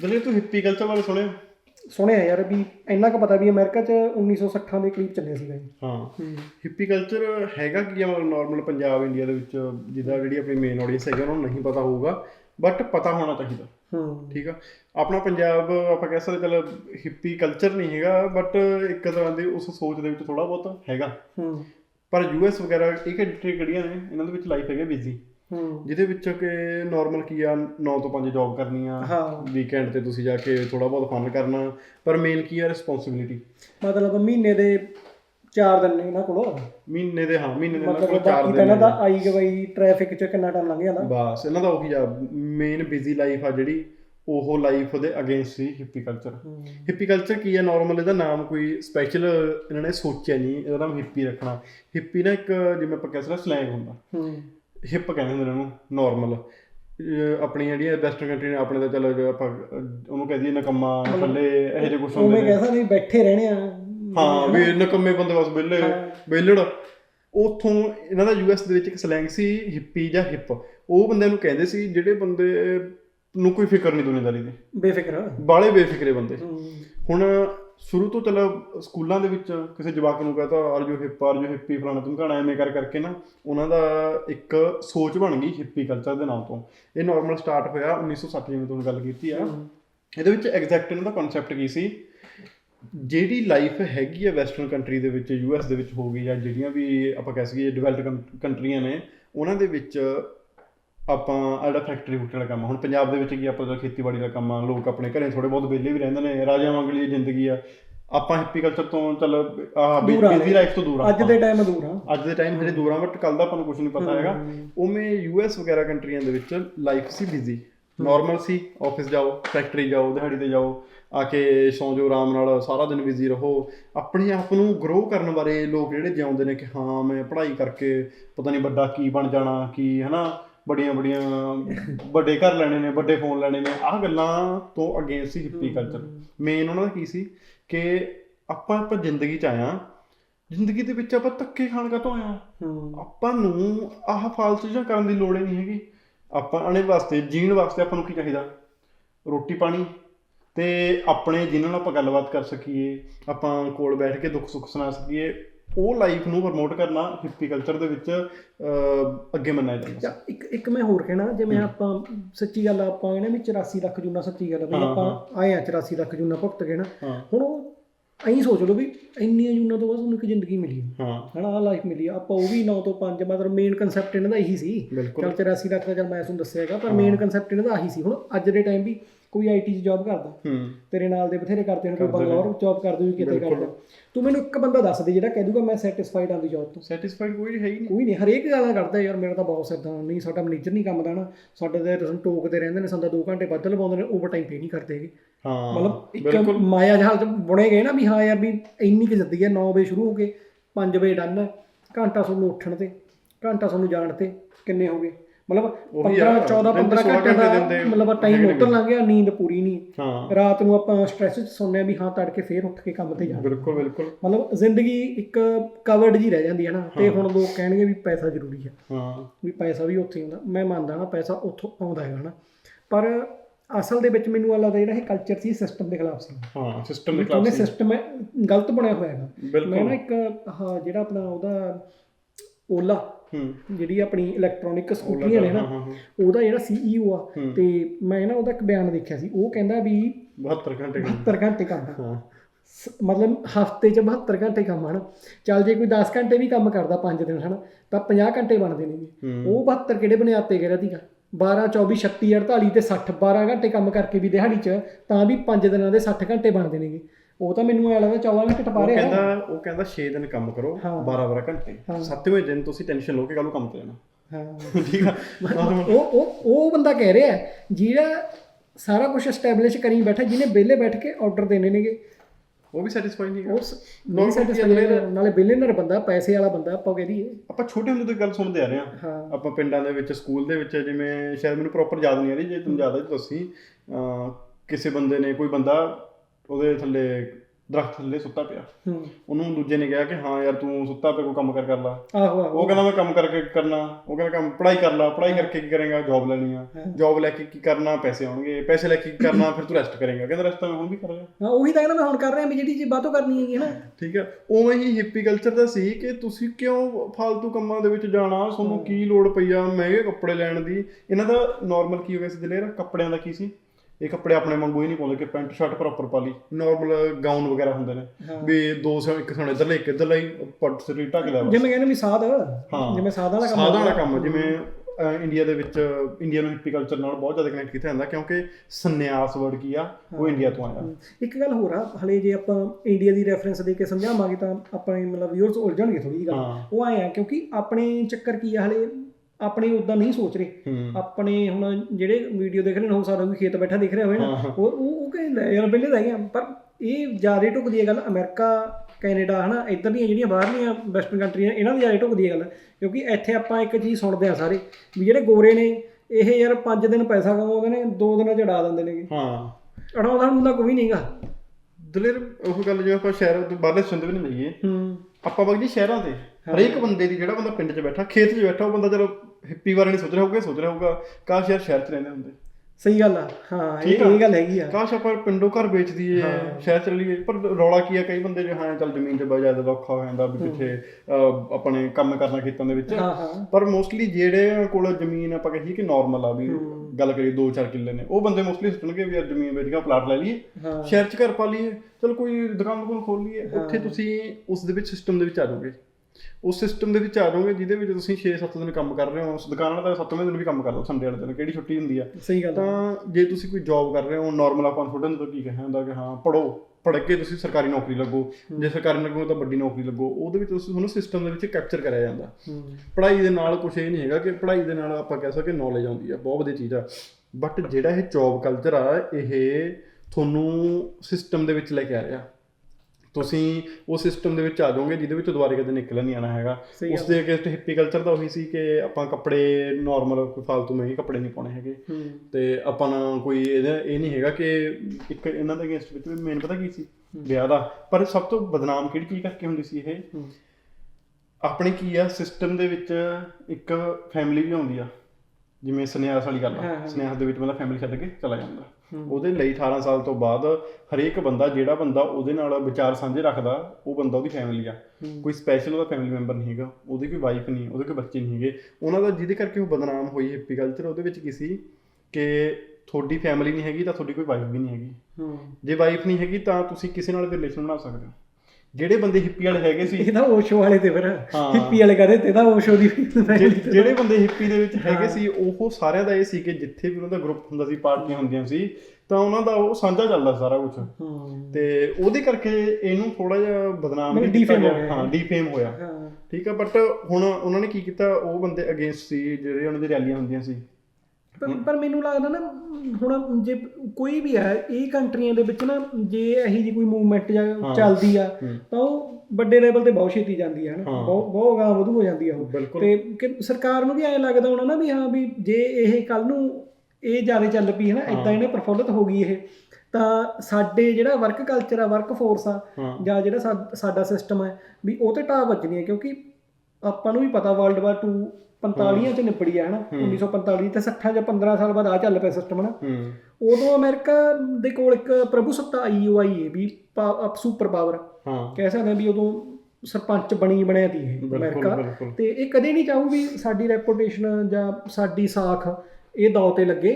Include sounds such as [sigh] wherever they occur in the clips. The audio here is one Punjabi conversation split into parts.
ਦਲੇ ਤੂੰ ਹਿੱਪੀ ਕਲਚਰ ਬਾਰੇ ਸੁਣਿਆ? ਸੁਣਿਆ ਯਾਰ ਵੀ ਇੰਨਾ ਕੁ ਪਤਾ ਵੀ ਅਮਰੀਕਾ 'ਚ 1960 ਦੇ ਕਰੀਬ ਚੱਲਿਆ ਸੀਗਾ ਇਹ। ਹਾਂ। ਹਿੱਪੀ ਕਲਚਰ ਹੈਗਾ ਕੀ ਆ? ਮਤਲਬ ਨਾਰਮਲ ਪੰਜਾਬ ਇੰਡੀਆ ਦੇ ਵਿੱਚ ਜਿਹਦਾ ਜਿਹੜੀ ਆਪਣੀ ਮੇਨ ਆਡੀਅנס ਹੈਗੀ ਉਹਨਾਂ ਨੂੰ ਨਹੀਂ ਪਤਾ ਹੋਊਗਾ ਬਟ ਪਤਾ ਹੋਣਾ ਚਾਹੀਦਾ। ਹੂੰ। ਠੀਕ ਆ? ਆਪਣਾ ਪੰਜਾਬ ਆਪਾਂ ਕਹਿ ਸਕਦੇ ਚਲ ਹਿੱਪੀ ਕਲਚਰ ਨਹੀਂ ਹੈਗਾ ਬਟ ਇੱਕ ਤਰ੍ਹਾਂ ਦੀ ਉਸ ਸੋਚ ਦੇ ਵਿੱਚ ਥੋੜਾ ਬਹੁਤ ਹੈਗਾ। ਹੂੰ। ਪਰ ਯੂਐਸ ਵਗੈਰਾ ਇਹ ਕੰਟਰੀ ਕਿਹੜੀਆਂ ਨੇ? ਇਹਨਾਂ ਦੇ ਵਿੱਚ ਲਾਈਫ ਹੈਗੇ ਬਿਜ਼ੀ ਜਿਹਦੇ ਵਿੱਚ ਕਿ ਨਾਰਮਲ ਕੀ ਆ 9 ਤੋਂ 5 ਜੌਬ ਕਰਨੀ ਆ ਵੀਕਐਂਡ ਤੇ ਤੁਸੀਂ ਜਾ ਕੇ ਥੋੜਾ ਬਹੁਤ ਫਨ ਕਰਨਾ ਪਰ ਮੇਨ ਕੀ ਆ ਰਿਸਪੌਂਸਿਬਿਲਿਟੀ ਮਤਲਬ ਮਹੀਨੇ ਦੇ 4 ਦਿਨ ਨੇ ਇਹਨਾਂ ਕੋਲ? ਮਹੀਨੇ ਦੇ ਹਾਂ ਮਹੀਨੇ ਦੇ ਨਾਲ ਮਤਲਬ ਕੋਲ 4 ਬਾਕੀ ਤਾਂ ਦਿਨ ਇਹਨਾਂ। ਦਾ ਆਈ ਗਈ ਟ੍ਰੈਫਿਕ 'ਚ ਕਿੰਨਾ ਟਾਈਮ ਲੰਘ ਜਾਂਦਾ? ਬਸ ਇਹਨਾਂ ਦਾ ਉਹੀ ਆ ਮੇਨ ਬਿਜ਼ੀ ਲਾਈਫ ਆ ਜਿਹੜੀ ਉਹ ਲਾਈਫ ਦੇ ਅਗੇਂਸਟ ਸੀ ਹਿੱਪੀ ਕਲਚਰ ਹਿੱਪੀ ਕਲਚਰ ਕੀ ਹੈ ਨਾਰਮਲ ਇਹਦਾ ਨਾਮ ਕੋਈ ਸਪੈਸ਼ਲ ਇਹਨਾਂ ਨੇ ਸੋਚਿਆ ਨਹੀਂ ਇਹਦਾ ਨਾਮ ਹਿੱਪੀ ਰੱਖਣਾ। ਹਿੱਪੀ ਨਾ ਇੱਕ ਜਿਵੇਂ ਆਪਾਂ ਕਹਿ ਸਕਦੇ ਸਲੈਂਗ ਹੁੰਦਾ। ਹੂੰ। ਹਿੱਪ ਕਹਿੰਦੇ ਹੁੰਦੇ ਨੇ ਉਹਨੂੰ ਨਾਰਮਲ ਆਪਣੀ ਜਿਹੜੀ ਵੈਸਟਰਨ ਕੰਟਰੀ ਨੇ ਆਪਣੇ ਦਾ ਚੱਲ ਜੋ ਆਪਾਂ ਉਹਨੂੰ ਕਹਦੀ ਨਕਮਾ ਥੱਲੇ ਇਹੋ ਜਿਹੇ ਕੁਛ ਹੁੰਦੇ ਨੇ। ਕਹਿ ਸਕਦੇ ਵੀ ਬੈਠੇ ਰਹਿਣੇ ਆ। ਹਾਂ ਵੀ ਨਕਮੇ ਬੰਦੇ ਬਸ ਵਿਹਲੇ ਵਿਹਲੜ। ਉਥੋਂ ਇਹਨਾਂ ਦਾ ਯੂਐਸ ਦੇ ਵਿੱਚ ਇੱਕ ਸਲੈਂਗ ਸੀ ਹਿੱਪੀ ਜਾਂ ਹਿੱਪ ਉਹ ਬੰਦਿਆਂ ਨੂੰ ਕਹਿੰਦੇ ਸੀ ਜਿਹੜੇ ਬੰਦੇ ਨੂੰ ਕੋਈ ਫਿਕਰ ਨਹੀਂ ਦੁਨੀਆਦਾਰੀ ਦੀ। ਬੇਫਿਕਰ। ਬਾਲੇ ਬੇਫਿਕਰੇ ਬੰਦੇ। ਹੁਣ ਸ਼ੁਰੂ ਤੋਂ ਚੱਲ ਸਕੂਲਾਂ ਦੇ ਵਿੱਚ ਕਿਸੇ ਜਵਾਕ ਨੂੰ ਕਹਤਾ ਅਰਜੋ ਹਿੱਪ ਅਰਜੋ ਹਿੱਪੀ ਫਲਾਣਾ ਧਮਕਾਣਾ ਐਵੇਂ ਕਰ ਕਰਕੇ ਨਾ ਉਹਨਾਂ ਦਾ ਇੱਕ ਸੋਚ ਬਣ ਗਈ ਹਿੱਪੀ ਕਲਚਰ ਦੇ ਨਾਮ ਤੋਂ। ਇਹ ਨਾਰਮਲ ਸਟਾਰਟ ਹੋਇਆ 1960 ਜਿਵੇਂ ਤੁਹਾਨੂੰ ਗੱਲ ਕੀਤੀ ਆ। ਇਹਦੇ ਵਿੱਚ ਐਗਜ਼ੈਕਟ ਇਹਨਾਂ ਦਾ ਕਨਸੈਪਟ ਕੀ ਸੀ? ਜਿਹੜੀ ਲਾਈਫ ਹੈਗੀ ਆ ਵੈਸਟਰਨ ਕੰਟਰੀ ਦੇ ਵਿੱਚ ਯੂਐਸ ਦੇ ਵਿੱਚ ਹੋ ਗਈ ਜਾਂ ਜਿਹੜੀਆਂ ਵੀ ਆਪਾਂ ਕਹਿ ਸਕੀਏ ਡਿਵੈਲਪਡ ਕੰਟਰੀਆਂ ਨੇ ਉਹਨਾਂ ਦੇ ਵਿੱਚ ਆਪਾਂ ਜਿਹੜਾ ਫੈਕਟਰੀ ਫੁਕਟਰੀ ਵਾਲਾ ਕੰਮ ਹੁਣ ਪੰਜਾਬ ਦੇ ਵਿੱਚ ਕੀ ਆਪਾਂ ਦਾ ਖੇਤੀਬਾੜੀ ਦਾ ਕੰਮ ਆ ਲੋਕ ਆਪਣੇ ਘਰੇ ਥੋੜੇ ਬਹੁਤ ਵਿਹਲੇ ਵੀ ਰਹਿੰਦੇ ਨੇ ਰਾਜਿਆਂ ਵਾਂਗਲੀ ਜ਼ਿੰਦਗੀ ਆ। ਆਪਾਂ ਹਿੱਪੀ ਕਲਚਰ ਤੋਂ ਚੱਲ ਆ ਬਿਜ਼ੀ ਲਾਈਫ ਤੋਂ ਦੂਰ ਆ ਅੱਜ ਦੇ ਟਾਈਮ ਦੂਰ ਆ। ਅੱਜ ਦੇ ਟਾਈਮ ਹਜੇ ਦੂਰ ਆ ਬਟ ਕੱਲ ਦਾ ਆਪਾਂ ਨੂੰ ਕੁਝ ਨਹੀਂ ਪਤਾ ਹੈਗਾ। ਉਵੇਂ ਯੂਐਸ ਵਗੈਰਾ ਕੰਟਰੀਆਂ ਦੇ ਵਿੱਚ ਲਾਈਫ ਸੀ ਬਿਜ਼ੀ ਨਾਰਮਲ ਸੀ ਆਫਿਸ ਜਾਓ ਫੈਕਟਰੀ ਜਾਓ ਦਿਹਾੜੀ ਤੇ ਜਾਓ ਆ ਕੇ ਸੌਂ ਜਾਓ ਆਰਾਮ ਨਾਲ ਸਾਰਾ ਦਿਨ ਬਿਜ਼ੀ ਰਹੋ। ਆਪਣੇ ਆਪ ਨੂੰ ਗਰੋ ਕਰਨ ਬਾਰੇ ਲੋਕ ਜਿਹੜੇ ਜਿਉਂਦੇ ਨੇ ਕਿ ਹਾਂ ਮੈਂ ਪੜ੍ਹਾਈ ਕਰਕੇ ਪਤਾ ਨਹੀਂ ਵੱਡਾ ਕੀ ਬਣ ਜਾਣਾ ਕੀ ਹਨਾ ਬੜੀਆਂ ਬੜੀਆਂ ਵੱਡੇ ਘਰ ਲੈਣੇ ਨੇ ਵੱਡੇ ਫੋਨ ਲੈਣੇ ਨੇ। ਆਹ ਗੱਲਾਂ ਤੋਂ ਅਗੇਂਸਟ ਸੀ ਹਿੱਪੀ ਕਲਚਰ ਮੇਨ ਉਹਨਾਂ ਦਾ ਕੀ ਸੀ ਕਿ ਆਪਾਂ ਆਪਾਂ ਜ਼ਿੰਦਗੀ ਚ ਆਇਆ ਜ਼ਿੰਦਗੀ ਦੇ ਵਿੱਚ ਆਪਾਂ ਧੱਕੇ ਖਾਣ ਕਾ ਤੋਂ ਆਇਆ ਆਪਾਂ ਨੂੰ ਆਹ ਫਾਲਤੂ ਚੀਜ਼ਾਂ ਕਰਨ ਦੀ ਲੋੜ ਹੀ ਨਹੀਂ ਹੈਗੀ। ਆਪਾਂ ਆਣੇ ਵਾਸਤੇ ਜੀਣ ਵਾਸਤੇ ਆਪਾਂ ਨੂੰ ਕੀ ਚਾਹੀਦਾ? ਰੋਟੀ ਪਾਣੀ। ਤੇ ਆਪਣੇ ਜਿਨ੍ਹਾਂ ਨਾਲ ਆਪਾਂ ਗੱਲਬਾਤ ਕਰ ਸਕੀਏ ਆਪਾਂ ਕੋਲ ਬੈਠ ਕੇ ਦੁੱਖ ਸੁੱਖ ਸੁਣਾ ਸਕੀਏ ਉਹ ਲਾਈਫ ਨੂੰ ਪ੍ਰਮੋਟ ਕਰਨਾ ਹਿੱਪੀ ਕਲਚਰ ਦੇ ਵਿੱਚ ਅੱਗੇ ਮੰਨਿਆ ਜਾਂਦਾ ਜਾਂ ਇੱਕ ਇੱਕ ਮੈਂ ਹੋਰ ਕਹਿਣਾ ਜਿਵੇਂ ਆਪਾਂ ਸੱਚੀ ਗੱਲ ਆਪਾਂ ਕਹਿੰਦੇ ਵੀ 84 ਲੱਖ ਜੂਨਾ ਸੱਚੀ ਗੱਲ ਵੀ ਹਾਂ, ਆਪਾਂ ਆਏ ਆ 84 ਲੱਖ ਜੂਨਾ ਭੁਗਤ ਗਏ ਨਾ ਹਾਂ। ਹੁਣ ਉਹ ਐਂ ਸੋਚ ਲਓ ਵੀ ਇੰਨੀਆਂ ਜੂਨਾਂ ਤੋਂ ਬਾਅਦ ਤੁਹਾਨੂੰ ਇੱਕ ਜ਼ਿੰਦਗੀ ਮਿਲੀ ਹਾਂ। ਹਨਾ ਆ ਲਾਈਫ ਮਿਲੀ ਆਪਾਂ ਉਹ ਵੀ 9 ਤੋਂ 5 ਮਤਲਬ ਮੇਨ ਕਨਸੈਪਟ ਇਹਨਾਂ ਦਾ ਇਹੀ ਸੀ। ਚਲ 84 ਲੱਖ ਦਾ ਜਦ ਮੈਂ ਤੁਹਾਨੂੰ ਦੱਸਿਆ ਹੈਗਾ ਪਰ ਮੇਨ ਕਨਸੈਪਟ ਇਹਨਾਂ ਦਾ ਆਹੀ ਸੀ। ਹੁਣ ਅੱਜ ਦੇ ਟਾਈਮ ਵੀ ਕੋਈ ਆਈਟੀ 'ਚ ਜੌਬ ਕਰਦਾ ਹੂੰ। ਤੇਰੇ ਨਾਲ ਦੇ ਬਥੇਰੇ ਕਰਦੇ ਨੇ ਕੋਈ ਬੰਗਲੌਰ ਜੌਬ ਕਰਦੇ ਹੋਈ ਕਿਤੇ ਕਰਦਾ। ਤੂੰ ਮੈਨੂੰ ਇੱਕ ਬੰਦਾ ਦੱਸ ਦੇ ਜਿਹੜਾ ਕਹਿ ਦੂਗਾ ਮੈਂ ਸੈਟੀਸਫਾਈਡ ਆਂ ਦੀ ਜੌਬ ਤੋਂ। ਸੈਟੀਸਫਾਈਡ ਕੋਈ ਹੈ ਹੀ ਨਹੀਂ। ਕੋਈ ਨਹੀਂ ਹਰੇਕ ਗਾਲਾਂ ਕੱਢਦਾ ਯਾਰ ਮੇਰਾ ਤਾਂ ਬਹੁਤ ਇਦਾਂ ਨਹੀਂ ਸਾਡਾ ਮੈਨੇਜਰ ਨਹੀਂ ਕੰਮ ਦਾ ਨਾ ਸਾਡੇ ਤੇ ਰਸਮ ਟੋਕਦੇ ਰਹਿੰਦੇ ਨੇ ਸੰਦਾ 2 ਘੰਟੇ ਵੱਧ ਲਵਾਉਂਦੇ ਨੇ ਓਵਰ ਟਾਈਮ ਪੇ ਨਹੀਂ ਕਰਦੇ ਹੈਗੇ। ਹਾਂ ਮਤਲਬ ਇੱਕ ਮਾਇਆ ਜਹਾਲ ਚ ਬੁਣੇ ਗਏ ਨਾ ਵੀ ਹਾਂ ਯਾਰ ਵੀ ਇੰਨੀ ਕਿ ਜ਼ਿੰਦਗੀ ਹੈ 9 ਵਜੇ ਸ਼ੁਰੂ ਹੋ ਕੇ 5 ਵਜੇ ਡਨ ਹੈ ਘੰਟਾ ਤੁਹਾਨੂੰ ਉੱਠਣ ਤੇ ਘੰਟਾ ਤੁਹਾਨੂੰ ਜਾਣ ਤੇ ਕਿੰਨੇ ਹੋ ਗਏ? ਮਤਲਬ ਉਹੀ 15 ਆ, 14 ਦਿਨ 15 ਦੇ ਘੰਟੇ ਦਾ ਮਤਲਬ ਟਾਈਮ ਉੱਤਰ ਲੰਘ ਗਿਆ ਨੀਂਦ ਪੂਰੀ ਨਹੀਂ ਹਾਂ। ਰਾਤ ਨੂੰ ਆਪਾਂ ਸਟ੍ਰੈਸ 'ਚ ਸੌਂਦੇ ਆ ਵੀ ਹਾਂ ਤੜਕੇ ਫੇਰ ਉੱਠ ਕੇ ਕੰਮ ਤੇ ਜਾਣਾ। ਬਿਲਕੁਲ ਬਿਲਕੁਲ। ਮਤਲਬ ਜ਼ਿੰਦਗੀ ਇੱਕ ਕਵਰਡ ਜੀ ਰਹਿ ਜਾਂਦੀ ਹੈ ਨਾ ਤੇ ਹੁਣ ਲੋਕ ਕਹਿਣਗੇ ਵੀ ਪੈਸਾ ਜ਼ਰੂਰੀ ਹੈ। ਹਾਂ। ਵੀ ਪੈਸਾ ਵੀ ਉੱਥੇ ਹੀ ਹੁੰਦਾ। ਮੈਂ ਮੰਨਦਾ ਨਾ ਪੈਸਾ ਉੱਥੋਂ ਆਉਂਦਾ ਹੈਗਾ ਨਾ। ਪਰ ਅਸਲ ਦੇ ਵਿੱਚ ਮੈਨੂੰ ਆ ਲੱਗਦਾ ਜਿਹੜਾ ਇਹ ਕਲਚਰ ਸੀ ਸਿਸਟਮ ਦੇ ਖਿਲਾਫ ਸੀ। ਹਾਂ ਸਿਸਟਮ ਦੇ ਖਿਲਾਫ ਸਿਸਟਮ ਗਲਤ ਬਣਿਆ ਹੋਇਆ ਹੈਗਾ। ਮੈਂ ਨਾ ਇੱਕ ਹਾਂ ਜਿਹੜਾ ਆਪਣਾ ਉਹਦਾ ਓਲਾ ਹੂੰ ਜਿਹੜੀ ਆਪਣੀ ਇਲੈਕਟ੍ਰੋਨਿਕ ਸਕੂਟਰੀਆਂ ਨੇ ਨਾ ਉਹਦਾ ਜਿਹੜਾ ਸੀਈਓ ਆ ਹੂੰ। ਤੇ ਮੈਂ ਨਾ ਉਹਦਾ ਇੱਕ ਬਿਆਨ ਦੇਖਿਆ ਸੀ ਉਹ ਕਹਿੰਦਾ ਵੀ 72 ਘੰਟੇ ਕੰਮ। 72 ਘੰਟੇ ਕੰਮ ਆ। ਹਾਂ ਮਤਲਬ ਹਫ਼ਤੇ 'ਚ 72 ਘੰਟੇ ਕੰਮ ਹਨ ਚੱਲ ਜੇ ਕੋਈ 10 ਘੰਟੇ ਵੀ ਕੰਮ ਕਰਦਾ 5 ਦਿਨ ਹਨ ਤਾਂ 50 ਘੰਟੇ ਬਣਦੇ ਹੂੰ। ਉਹ 72 ਕਿਹੜੇ ਬੁਨਿਆਦ ਤੇ ਗਿਆ ਸੀਗਾ 12 24 36 48 ਤੇ 60 12 ਘੰਟੇ ਕੰਮ ਕਰਕੇ ਵੀ ਦਿਹਾੜੀ 'ਚ ਤਾਂ ਵੀ 5 ਦਿਨਾਂ ਦੇ 60 ਘੰਟੇ ਬਣਦੇ ਨੇਗੇ ਉਹ ਤਾਂ ਮੈਨੂੰ ਐ ਲੱਗਦਾ 14 ਘੰਟੇ ਟਪਾ ਉਹ ਰਿਹਾ। ਕਹਿੰਦਾ ਉਹ ਕਹਿੰਦਾ 6 ਦਿਨ ਕੰਮ ਕਰੋ ਹਾਂ। 12 12 ਘੰਟੇ। ਸੱਤਵੇਂ ਦਿਨ ਤੁਸੀਂ ਟੈਨਸ਼ਨ ਲਓ ਕਿ ਕੱਲ ਨੂੰ ਕੰਮ ਤੇ ਜਾਣਾ। ਹਾਂ। [laughs] ਠੀਕ ਆ? ਉਹ ਉਹ ਉਹ ਬੰਦਾ ਕਹਿ ਰਿਹਾ ਜਿਹੜਾ ਸਾਰਾ ਕੁਝ ਐਸਟੈਬਲਿਸ਼ ਕਰੀ ਬੈਠਾ ਜਿਹਨੇ ਵਿਹਲੇ ਬੈਠ ਕੇ ਆਰਡਰ ਦੇਣੇ ਨੇਗੇ। ਉਹ ਵੀ ਸੈਟੀਸਫਾਈ ਨਹੀਂ ਉਹ ਸ- ਨਹੀਂ satisfied ਨਾਲੇ? ਬਿਲੀਅਨਰ ਬੰਦਾ ਪੈਸੇ ਵਾਲਾ ਬੰਦਾ ਆਪਾਂ ਕਹਿ ਦਈਏ। ਆਪਾਂ ਛੋਟੇ ਹੁੰਦੇ ਤੋਂ ਗੱਲ ਸੁਣਦੇ ਆ ਰਹੇ ਆ ਆਪਾਂ ਪਿੰਡਾਂ ਦੇ ਵਿੱਚ ਸਕੂਲ ਦੇ ਵਿੱਚ ਜਿਵੇਂ ਸ਼ਾਇਦ ਮੈਨੂੰ ਪ੍ਰੋਪਰ ਯਾਦ ਨਹੀਂ ਆ ਰਹੀ ਜੇ ਤੁਹਾਨੂੰ ਯਾਦ ਹੈ ਕਿਸੇ ਬੰਦੇ ਨੇ ਕੋਈ ਬੰਦਾ ਉਹਦੇ ਥੱਲੇ ਦਰਖਤ ਥੱਲੇ ਸੁੱਤਾ ਪਿਆ। ਉਹਨੂੰ ਦੂਜੇ ਨੇ ਕਿਹਾ ਕਿ ਹਾਂ ਯਾਰ ਤੂੰ ਸੁੱਤਾ ਪਿਆ ਕੋਈ ਕੰਮ ਕਰ ਕਰ ਲਾ। ਉਹ ਕਹਿੰਦਾ ਮੈਂ ਕੰਮ ਕਰਕੇ ਕਰਨਾ ਉਹ ਕਹਿੰਦਾ ਕੰਮ ਪੜ੍ਹਾਈ ਕਰ ਲਾ ਪੜ੍ਹਾਈ ਕਰਕੇ ਕੀ ਕਰੇਗਾ ਜੌਬ ਲੈਣੀ ਆ। ਜੌਬ ਲੈ ਕੇ ਕੀ ਕਰਨਾ ਪੈਸੇ ਆਉਣਗੇ ਪੈਸੇ ਲੈ ਕੇ ਕੀ ਕਰਨਾ ਫਿਰ ਤੂੰ ਰੈਸਟ ਕਰੇਗਾ। ਕਹਿੰਦਾ ਰੈਸਟ ਤਾਂ ਮੈਂ ਹੁਣ ਵੀ ਕਰ ਰਿਹਾ। ਹਾਂ ਉਹੀ ਤਾਂ ਕਹਿੰਦਾ ਮੈਂ ਹੁਣ ਕਰ ਰਿਹਾ ਵੀ ਜਿਹੜੀ ਚੀਜ਼ ਬਾਤੋਂ ਕਰਨੀ ਹੈਗੀ ਹੈ ਨਾ। ਠੀਕ ਹੈ ਉਵੇਂ ਹੀ ਹਿੱਪੀ ਕਲਚਰ ਦਾ ਸੀ ਕਿ ਤੁਸੀਂ ਕਿਉਂ ਫालतू ਕੰਮਾਂ ਦੇ ਵਿੱਚ ਜਾਣਾ ਤੁਹਾਨੂੰ ਕੀ ਲੋੜ ਪਈ ਆ ਮਹਿੰਗੇ ਕੱਪੜੇ ਲੈਣ ਦੀ? ਇਹਨਾਂ ਦਾ ਨਾਰਮਲ ਕੀ ਹੋ ਗਿਆ ਸੀ ਦਲੇਰ ਕੱਪੜਿਆਂ ਦਾ ਕੀ ਸੀ? ਇਹ ਕੱਪੜੇ ਆਪਣੇ ਵਾਂਗੂ ਹੀ ਨਹੀਂ ਪਾਉਂਦੇ ਕਿ ਪੈਂਟ ਸ਼ਰਟ ਪ੍ਰੋਪਰ ਪਾ ਲਈ। ਨਾਰਮਲ ਗਾਊਨ ਵਗੈਰਾ ਹੁੰਦੇ ਨੇ। ਵੀ ਦੋ ਸੌ ਇੱਕ ਸੌ ਇੱਧਰ ਲੈ ਇੱਕ ਇੱਧਰ ਲਈ ਪੱਟ ਸਰੀ ਢੱਕ ਲਿਆ ਜਿਵੇਂ ਕਹਿੰਦੇ ਵੀ ਸਾਧ। ਜਿਵੇਂ ਸਾਧ ਵਾਲਾ ਕੰਮ ਸਾਦਾ ਵਾਲਾ ਕੰਮ ਜਿਵੇਂ ਇੰਡੀਆ ਦੇ ਵਿੱਚ ਇੰਡੀਆ ਨੂੰ ਹਿੱਪੀ ਕਲਚਰ ਨਾਲ ਬਹੁਤ ਜ਼ਿਆਦਾ ਕਨੈਕਟ ਕੀਤਾ ਜਾਂਦਾ ਕਿਉਂਕਿ ਸੰਨਿਆਸ ਵਰਡ ਕੀ ਆ? ਉਹ ਇੰਡੀਆ ਤੋਂ ਆਇਆ। ਇੱਕ ਗੱਲ ਹੋਰ ਆ ਹਲੇ ਜੇ ਆਪਾਂ ਇੰਡੀਆ ਦੀ ਰੈਫਰੈਂਸ ਦੇ ਕੇ ਸਮਝਾਵਾਂਗੇ ਤਾਂ ਆਪਣੇ ਮਤਲਬ ਵਿਊਅਰਸ ਉਲਝਣਗੇ ਥੋੜੀ ਜਿਹੀ ਗੱਲ। ਉਹ ਆਏ ਆ ਕਿਉਂਕਿ ਆਪਣੇ ਚੱਕਰ ਕੀ ਆ ਹਲੇ? ਆਪਣੇ ਉਦਾਂ ਨਹੀਂ ਸੋਚ ਰਹੇ। ਆਪਣੇ ਹੁਣ ਜਿਹੜੇ ਵੀਡੀਓ ਦੇਖ ਰਹੇ ਨੇ ਹੋ ਸਕਦਾ ਕੋਈ ਖੇਤ ਬੈਠਾ ਦਿਖ ਰਿਹਾ ਹੋਵੇ ਨਾ। ਉਹ ਉਹ ਉਹ ਕਹਿੰਦੇ ਯਾਰ ਪਹਿਲੇ ਤਾਂ ਹੈਗੇ ਪਰ ਇਹ ਜ਼ਿਆਦਾ ਢੁਕਦੀ ਹੈ ਗੱਲ ਅਮਰੀਕਾ ਕੈਨੇਡਾ ਹਨਾ ਇੱਧਰ ਦੀਆਂ ਜਿਹੜੀਆਂ ਬਾਹਰਲੀਆਂ ਵੈਸਟਰਨ ਕੰਟਰੀਆਂ ਇਹਨਾਂ ਦੀ ਜ਼ਿਆਦਾ ਢੁਕਦੀ ਹੈ ਗੱਲ। ਕਿਉਂਕਿ ਇੱਥੇ ਆਪਾਂ ਇੱਕ ਚੀਜ਼ ਸੁਣਦੇ ਆ ਸਾਰੇ ਵੀ ਜਿਹੜੇ ਗੋਰੇ ਨੇ ਇਹ ਯਾਰ 5 ਦਿਨ ਪੈਸਾ ਕਮਾਉਂਦੇ ਨੇ 2 ਦਿਨਾਂ ਚ ਉਡਾ ਦਿੰਦੇ ਨੇਗੇ ਹਾਂ। ਅੜਾਉਂਦਾ ਹੁੰਦਾ ਕੋਈ ਨਹੀਂਗਾ ਦਲੇਰ ਉਹ ਗੱਲ ਜਿਵੇਂ ਆਪਾਂ ਸ਼ਹਿਰ ਤੋਂ ਬਾਹਰਲੇ ਸੰਦ ਵੀ ਨਹੀਂ ਲਈਏ। ਹੂੰ। ਆਪਾਂ ਵਗ ਜੀ ਸ਼ਹਿਰਾਂ ਤੇ। ਹਰੇਕ ਬੰਦੇ ਦੀ ਜਿਹੜਾ ਬੰਦਾ ਪਿੰਡ 'ਚ ਬੈਠਾ ਖੇਤ 'ਚ ਬੈਠਾ ਉਹ ਬੰਦਾ ਚਲੋ ਹਿੱਪੀ ਬਾਰੇ ਨਹੀਂ ਸੋਚ ਰਿਹਾ ਹੋਊਗਾ ਸੋਚ ਰਿਹਾ ਹੋਊਗਾ ਕਾਸ਼ ਯਾਰ ਸ਼ਹਿਰ 'ਚ ਰਹਿੰਦੇ ਹੁੰਦੇ। ਸਹੀ ਗੱਲ ਆ ਹਾਂ ਇਹ। ਇਹ ਗੱਲ ਹੈਗੀ ਆ। ਕਾਸ਼ ਆਪਾਂ ਪਿੰਡੋਂ ਘਰ ਵੇਚ ਦਈਏ ਸ਼ਹਿਰ ਚ ਚਲੀਏ ਪਰ ਰੌਲਾ ਕੀ ਆ ਕਈ ਬੰਦੇ ਜੋ ਹਾਂ ਚੱਲ ਜ਼ਮੀਨ ਤੇ ਬਜਾਏ ਦਾ ਔਖਾ ਹੋ ਜਾਂਦਾ ਵੀ ਅਹ, ਆਪਣੇ ਕੰਮ ਕਰਨਾ ਖੇਤਾਂ ਦੇ ਵਿੱਚ। ਪਰ ਮੋਸਟਲੀ ਜਿਹੜੇ ਕੋਲ ਜ਼ਮੀਨ ਆਪਾਂ ਕਹੀਏ ਕਿ ਨਾਰਮਲ ਆ ਵੀ ਗੱਲ ਕਰੀਏ 2-4 ਕਿੱਲੇ ਨੇ ਉਹ ਬੰਦੇ ਮੋਸਟਲੀ ਸੋਚਣਗੇ ਵੀ ਯਾਰ ਜ਼ਮੀਨ ਵੇਚ ਕੇ ਪਲਾਟ ਲੈ ਲਈਏ ਸ਼ਹਿਰ 'ਚ ਘਰ ਪਾ ਲਈਏ ਚਲ ਕੋਈ ਦੁਕਾਨ ਦੁਕਾਨ ਖੋਲ ਲਈਏ ਉੱਥੇ ਤੁਸੀਂ ਉਸ ਦੇ ਵਿੱਚ ਸਿਸਟਮ ਦੇ ਵਿੱਚ ਆ ਜਾਓਗੇ। ਉਸ ਸਿਸਟਮ ਦੇ ਵਿੱਚ ਆ ਜਾਓਗੇ ਜਿਹਦੇ ਵਿੱਚ ਤੁਸੀਂ 6-7 ਦਿਨ ਕੰਮ ਕਰ ਰਹੇ ਹੋ ਉਸ ਦੁਕਾਨ ਵਾਲਾ ਤਾਂ 7ਵੇਂ ਦਿਨ ਵੀ ਕੰਮ ਕਰ ਲਓ ਸੰਡੇ ਵਾਲੇ ਦਿਨ ਕਿਹੜੀ ਛੁੱਟੀ ਹੁੰਦੀ ਆ? ਸਹੀ ਗੱਲ ਤਾਂ ਜੇ ਤੁਸੀਂ ਕੋਈ ਜੌਬ ਕਰ ਰਹੇ ਹੋ ਨਾਰਮਲ ਆਪਾਂ ਸਟੂਡੈਂਟ ਤੋਂ ਕੀ ਕਹਿਆ ਹੁੰਦਾ ਕਿ ਹਾਂ ਪੜੋ ਪੜ੍ਹ ਕੇ ਤੁਸੀਂ ਸਰਕਾਰੀ ਨੌਕਰੀ ਲੱਗੋ। ਜੇ ਸਰਕਾਰੀ ਲੱਗੋ ਤਾਂ ਵੱਡੀ ਨੌਕਰੀ ਲੱਗੋ। ਉਹਦੇ ਵਿੱਚ ਤੁਸੀਂ ਤੁਹਾਨੂੰ ਸਿਸਟਮ ਦੇ ਵਿੱਚ ਕੈਪਚਰ ਕਰਿਆ ਜਾਂਦਾ। ਪੜ੍ਹਾਈ ਦੇ ਨਾਲ ਕੁਝ ਇਹ ਨਹੀਂ ਹੈਗਾ ਕਿ ਪੜ੍ਹਾਈ ਦੇ ਨਾਲ ਆਪਾਂ ਕਹਿ ਸਕੀਏ ਨੌਲੇਜ ਆਉਂਦੀ ਆ ਬਹੁਤ ਵਧੀਆ ਚੀਜ਼ ਆ। ਬਟ ਜਿਹੜਾ ਇਹ ਜੌਬ ਕਲਚਰ ਆ ਇਹ ਤੁਹਾਨੂੰ ਸਿਸਟਮ ਦੇ ਵਿੱਚ ਲੈ ਕੇ ਆ ਰਿਹਾ। ਤੁਸੀਂ ਉਹ ਸਿਸਟਮ ਦੇ ਵਿੱਚ ਆ ਜਾਓਗੇ ਜਿਹਦੇ ਵਿੱਚ ਦੁਬਾਰੇ ਕਦੇ ਨਿਕਲ ਨਹੀਂ ਆਣਾ ਹੈਗਾ। ਉਸ ਦੇ ਅਗੇਂਸਟ ਹਿੱਪੀ ਕਲਚਰ ਦਾ ਉਹੀ ਸੀ ਕਿ ਆਪਾਂ ਕੱਪੜੇ ਨਾਰਮਲ ਕੋਈ ਫालतू ਮਹਿੰਗੇ ਕੱਪੜੇ ਨਹੀਂ ਪਾਉਣੇ ਹੈਗੇ। ਤੇ ਆਪਾਂ ਨੂੰ ਕੋਈ ਇਹਦਾ ਇਹ ਨਹੀਂ ਹੈਗਾ ਕਿ ਇੱਕ ਇਹਨਾਂ ਦੇ ਅਗੇਂਸਟ ਵਿੱਚ ਮੇਨ ਪਤਾ ਕੀ ਸੀ? ਵਿਆਹ ਦਾ। ਪਰ ਸਭ ਤੋਂ ਬਦਨਾਮ ਕਿਹੜੀ ਚੀਜ਼ ਕਰਕੇ ਹੁੰਦੀ ਸੀ ਇਹ? ਆਪਣੇ ਕੀ ਆ? ਸਿਸਟਮ ਦੇ ਵਿੱਚ ਇੱਕ ਫੈਮਿਲੀ ਵੀ ਆਉਂਦੀ ਆ। ਜਿਵੇਂ ਸੰਨਿਆਸ ਵਾਲੀ ਗੱਲ ਆ। ਹਾਂ। ਸੰਨਿਆਸ ਦੇ ਵਿੱਚ ਬੰਦਾ ਫੈਮਿਲੀ ਛੱਡ ਕੇ ਚਲਾ ਜਾਂਦਾ। ਉਹਦੇ ਲਈ 18 ਸਾਲ ਤੋਂ ਬਾਅਦ ਹਰੇਕ ਬੰਦਾ ਜਿਹੜਾ ਬੰਦਾ ਉਹਦੇ ਨਾਲ ਵਿਚਾਰ ਸਾਂਝੇ ਰੱਖਦਾ ਉਹ ਬੰਦਾ ਉਹਦੀ ਫੈਮਿਲੀ ਆ। ਕੋਈ ਸਪੈਸ਼ਲ ਉਹਦਾ ਫੈਮਿਲੀ ਮੈਂਬਰ ਨਹੀਂ ਹੈਗਾ ਉਹਦੀ ਕੋਈ ਵਾਈਫ ਨਹੀਂ ਉਹਦੇ ਕੋਈ ਬੱਚੇ ਨਹੀਂ ਹੈਗੇ। ਉਹਨਾਂ ਦਾ ਜਿਹਦੇ ਕਰਕੇ ਉਹ ਬਦਨਾਮ ਹੋਈ ਹਿੱਪੀ ਕਲਚਰ ਉਹਦੇ ਵਿੱਚ ਕੀ ਸੀ ਕਿ ਤੁਹਾਡੀ ਫੈਮਿਲੀ ਨਹੀਂ ਹੈਗੀ ਤਾਂ ਤੁਹਾਡੀ ਕੋਈ ਵਾਈਫ ਵੀ ਨਹੀਂ ਹੈਗੀ। ਜੇ ਵਾਈਫ ਨਹੀਂ ਹੈਗੀ ਤਾਂ ਤੁਸੀਂ ਕਿਸੇ ਨਾਲ ਵੀ ਰਿਲੇਸ਼ਨ ਬਣਾ ਸਕਦੇ ਹੋ। ਜਿਹੜੇ ਬੰਦੇ ਹਿੱਪੀ ਵਾਲੇ ਹੈਗੇ ਸੀ। ਇਹ ਤਾਂ ਓਸ਼ੋ ਵਾਲੇ ਤੇ ਫਿਰ। ਹਿੱਪੀ ਵਾਲੇ ਕਹਦੇ ਤੇ ਤਾਂ ਓਸ਼ੋ ਦੀ ਜਿਹੜੇ ਬੰਦੇ ਹਿੱਪੀ ਦੇ ਵਿੱਚ ਹੈਗੇ ਸੀ ਉਹ ਸਾਰਿਆਂ ਦਾ ਇਹ ਸੀ ਕਿ ਜਿੱਥੇ ਵੀ ਉਹਨਾਂ ਦਾ ਗਰੁੱਪ ਹੁੰਦਾ ਸੀ ਪਾਰਟੀਆਂ ਹੁੰਦੀਆਂ ਸੀ ਤਾਂ ਉਹਨਾਂ ਦਾ ਉਹ ਸਾਂਝਾ ਚੱਲਦਾ ਸਾਰਾ ਕੁਝ ਤੇ ਉਹਦੇ ਕਰਕੇ ਇਹਨੂੰ ਥੋੜਾ ਜਿਹਾ ਬਦਨਾਮ ਵੀ ਕੀਤਾ ਗਿਆ। ਹੋ ਡੀਫੇਮ ਹੋਇਆ। ਠੀਕ ਆ ਬਟ ਹੁਣ ਉਹਨਾਂ ਨੇ ਕੀ ਕੀਤਾ ਉਹ ਬੰਦੇ ਅਗੇਂਸਟ ਸੀ ਜਿਹੜੇ ਉਹਨਾਂ ਦੀ ਰੈਲੀਆਂ ਹੁੰਦੀਆਂ ਸੀ। ਪਰ ਪਰ ਮੈਨੂੰ ਲੱਗਦਾ ਨਾ ਹੁਣ ਜੇ ਕੋਈ ਵੀ ਹੈ ਇਹ ਕੰਟਰੀਆਂ ਦੇ ਵਿੱਚ ਨਾ ਜੇ ਇਹੀ ਜੀ ਕੋਈ ਮੂਵਮੈਂਟ ਜਾਂ। ਚੱਲਦੀ ਆ। ਤਾਂ ਉਹ ਵੱਡੇ ਲੈਵਲ ਤੇ ਬਹੁਤ ਛੇਤੀ ਜਾਂਦੀ ਹੈ ਨਾ। ਬਹੁਤ ਬਹੁਤ ਗਾਂ ਵਧੂ ਹੋ ਜਾਂਦੀ ਆ ਉਹ ਤੇ ਸਰਕਾਰ ਨੂੰ ਵੀ ਐਂ ਲੱਗਦਾ ਹੋਣਾ ਨਾ ਵੀ ਹਾਂ ਵੀ ਜੇ ਇਹ ਕੱਲ ਨੂੰ ਇਹ ਜ਼ਿਆਦਾ ਚੱਲ ਪਈ ਹੈ ਨਾ ਇਦਾਂ ਇਹਨੇ ਪ੍ਰਫੁੱਲਤ ਹੋ ਗਈ ਇਹ ਤਾਂ ਸਾਡੇ ਜਿਹੜਾ ਵਰਕ ਕਲਚਰ ਆ ਵਰਕ ਫੋਰਸ ਆ ਜਾਂ ਜਿਹੜਾ ਸਾਡਾ ਸਿਸਟਮ ਹੈ ਵੀ ਉਹ ਤੇ ਢਾਹ ਵੱਜਣੀ ਹੈ ਕਿਉਂਕਿ ਆਪਾਂ ਨੂੰ ਵੀ ਪਤਾ ਵਰਲਡ ਵਾਰ 2 45 ਚ ਨਿਬੜੀ ਆ ਹਨਾ? 1945 ਤੇ 60 ਜਾਂ 15 ਸਾਲ ਬਾਅਦ ਆ ਚੱਲ ਪਿਆ ਸਿਸਟਮ ਹੂੰ। ਉਦੋਂ ਅਮਰੀਕਾ ਦੇ ਕੋਲ ਇੱਕ ਪ੍ਰਭੂ ਸੱਤਾ ਆਈ ਉਹ ਆਈ ਹੈ ਵੀ ਸੁਪਰ ਪਾਵਰ ਹਾਂ। ਕਹਿ ਸਕਦੇ ਹਾਂ ਵੀ ਉਦੋਂ ਸਰਪੰਚ ਬਣੀ ਬਣਿਆ ਦੀ ਇਹ ਅਮਰੀਕਾ। ਤੇ ਇਹ ਕਦੇ ਨਹੀਂ ਚਾਹੂ ਵੀ ਸਾਡੀ ਰੈਪੂਟੇਸ਼ਨ ਜਾਂ ਸਾਡੀ ਸਾਖ ਇਹ ਦਾਅ ਤੇ ਲੱਗੇ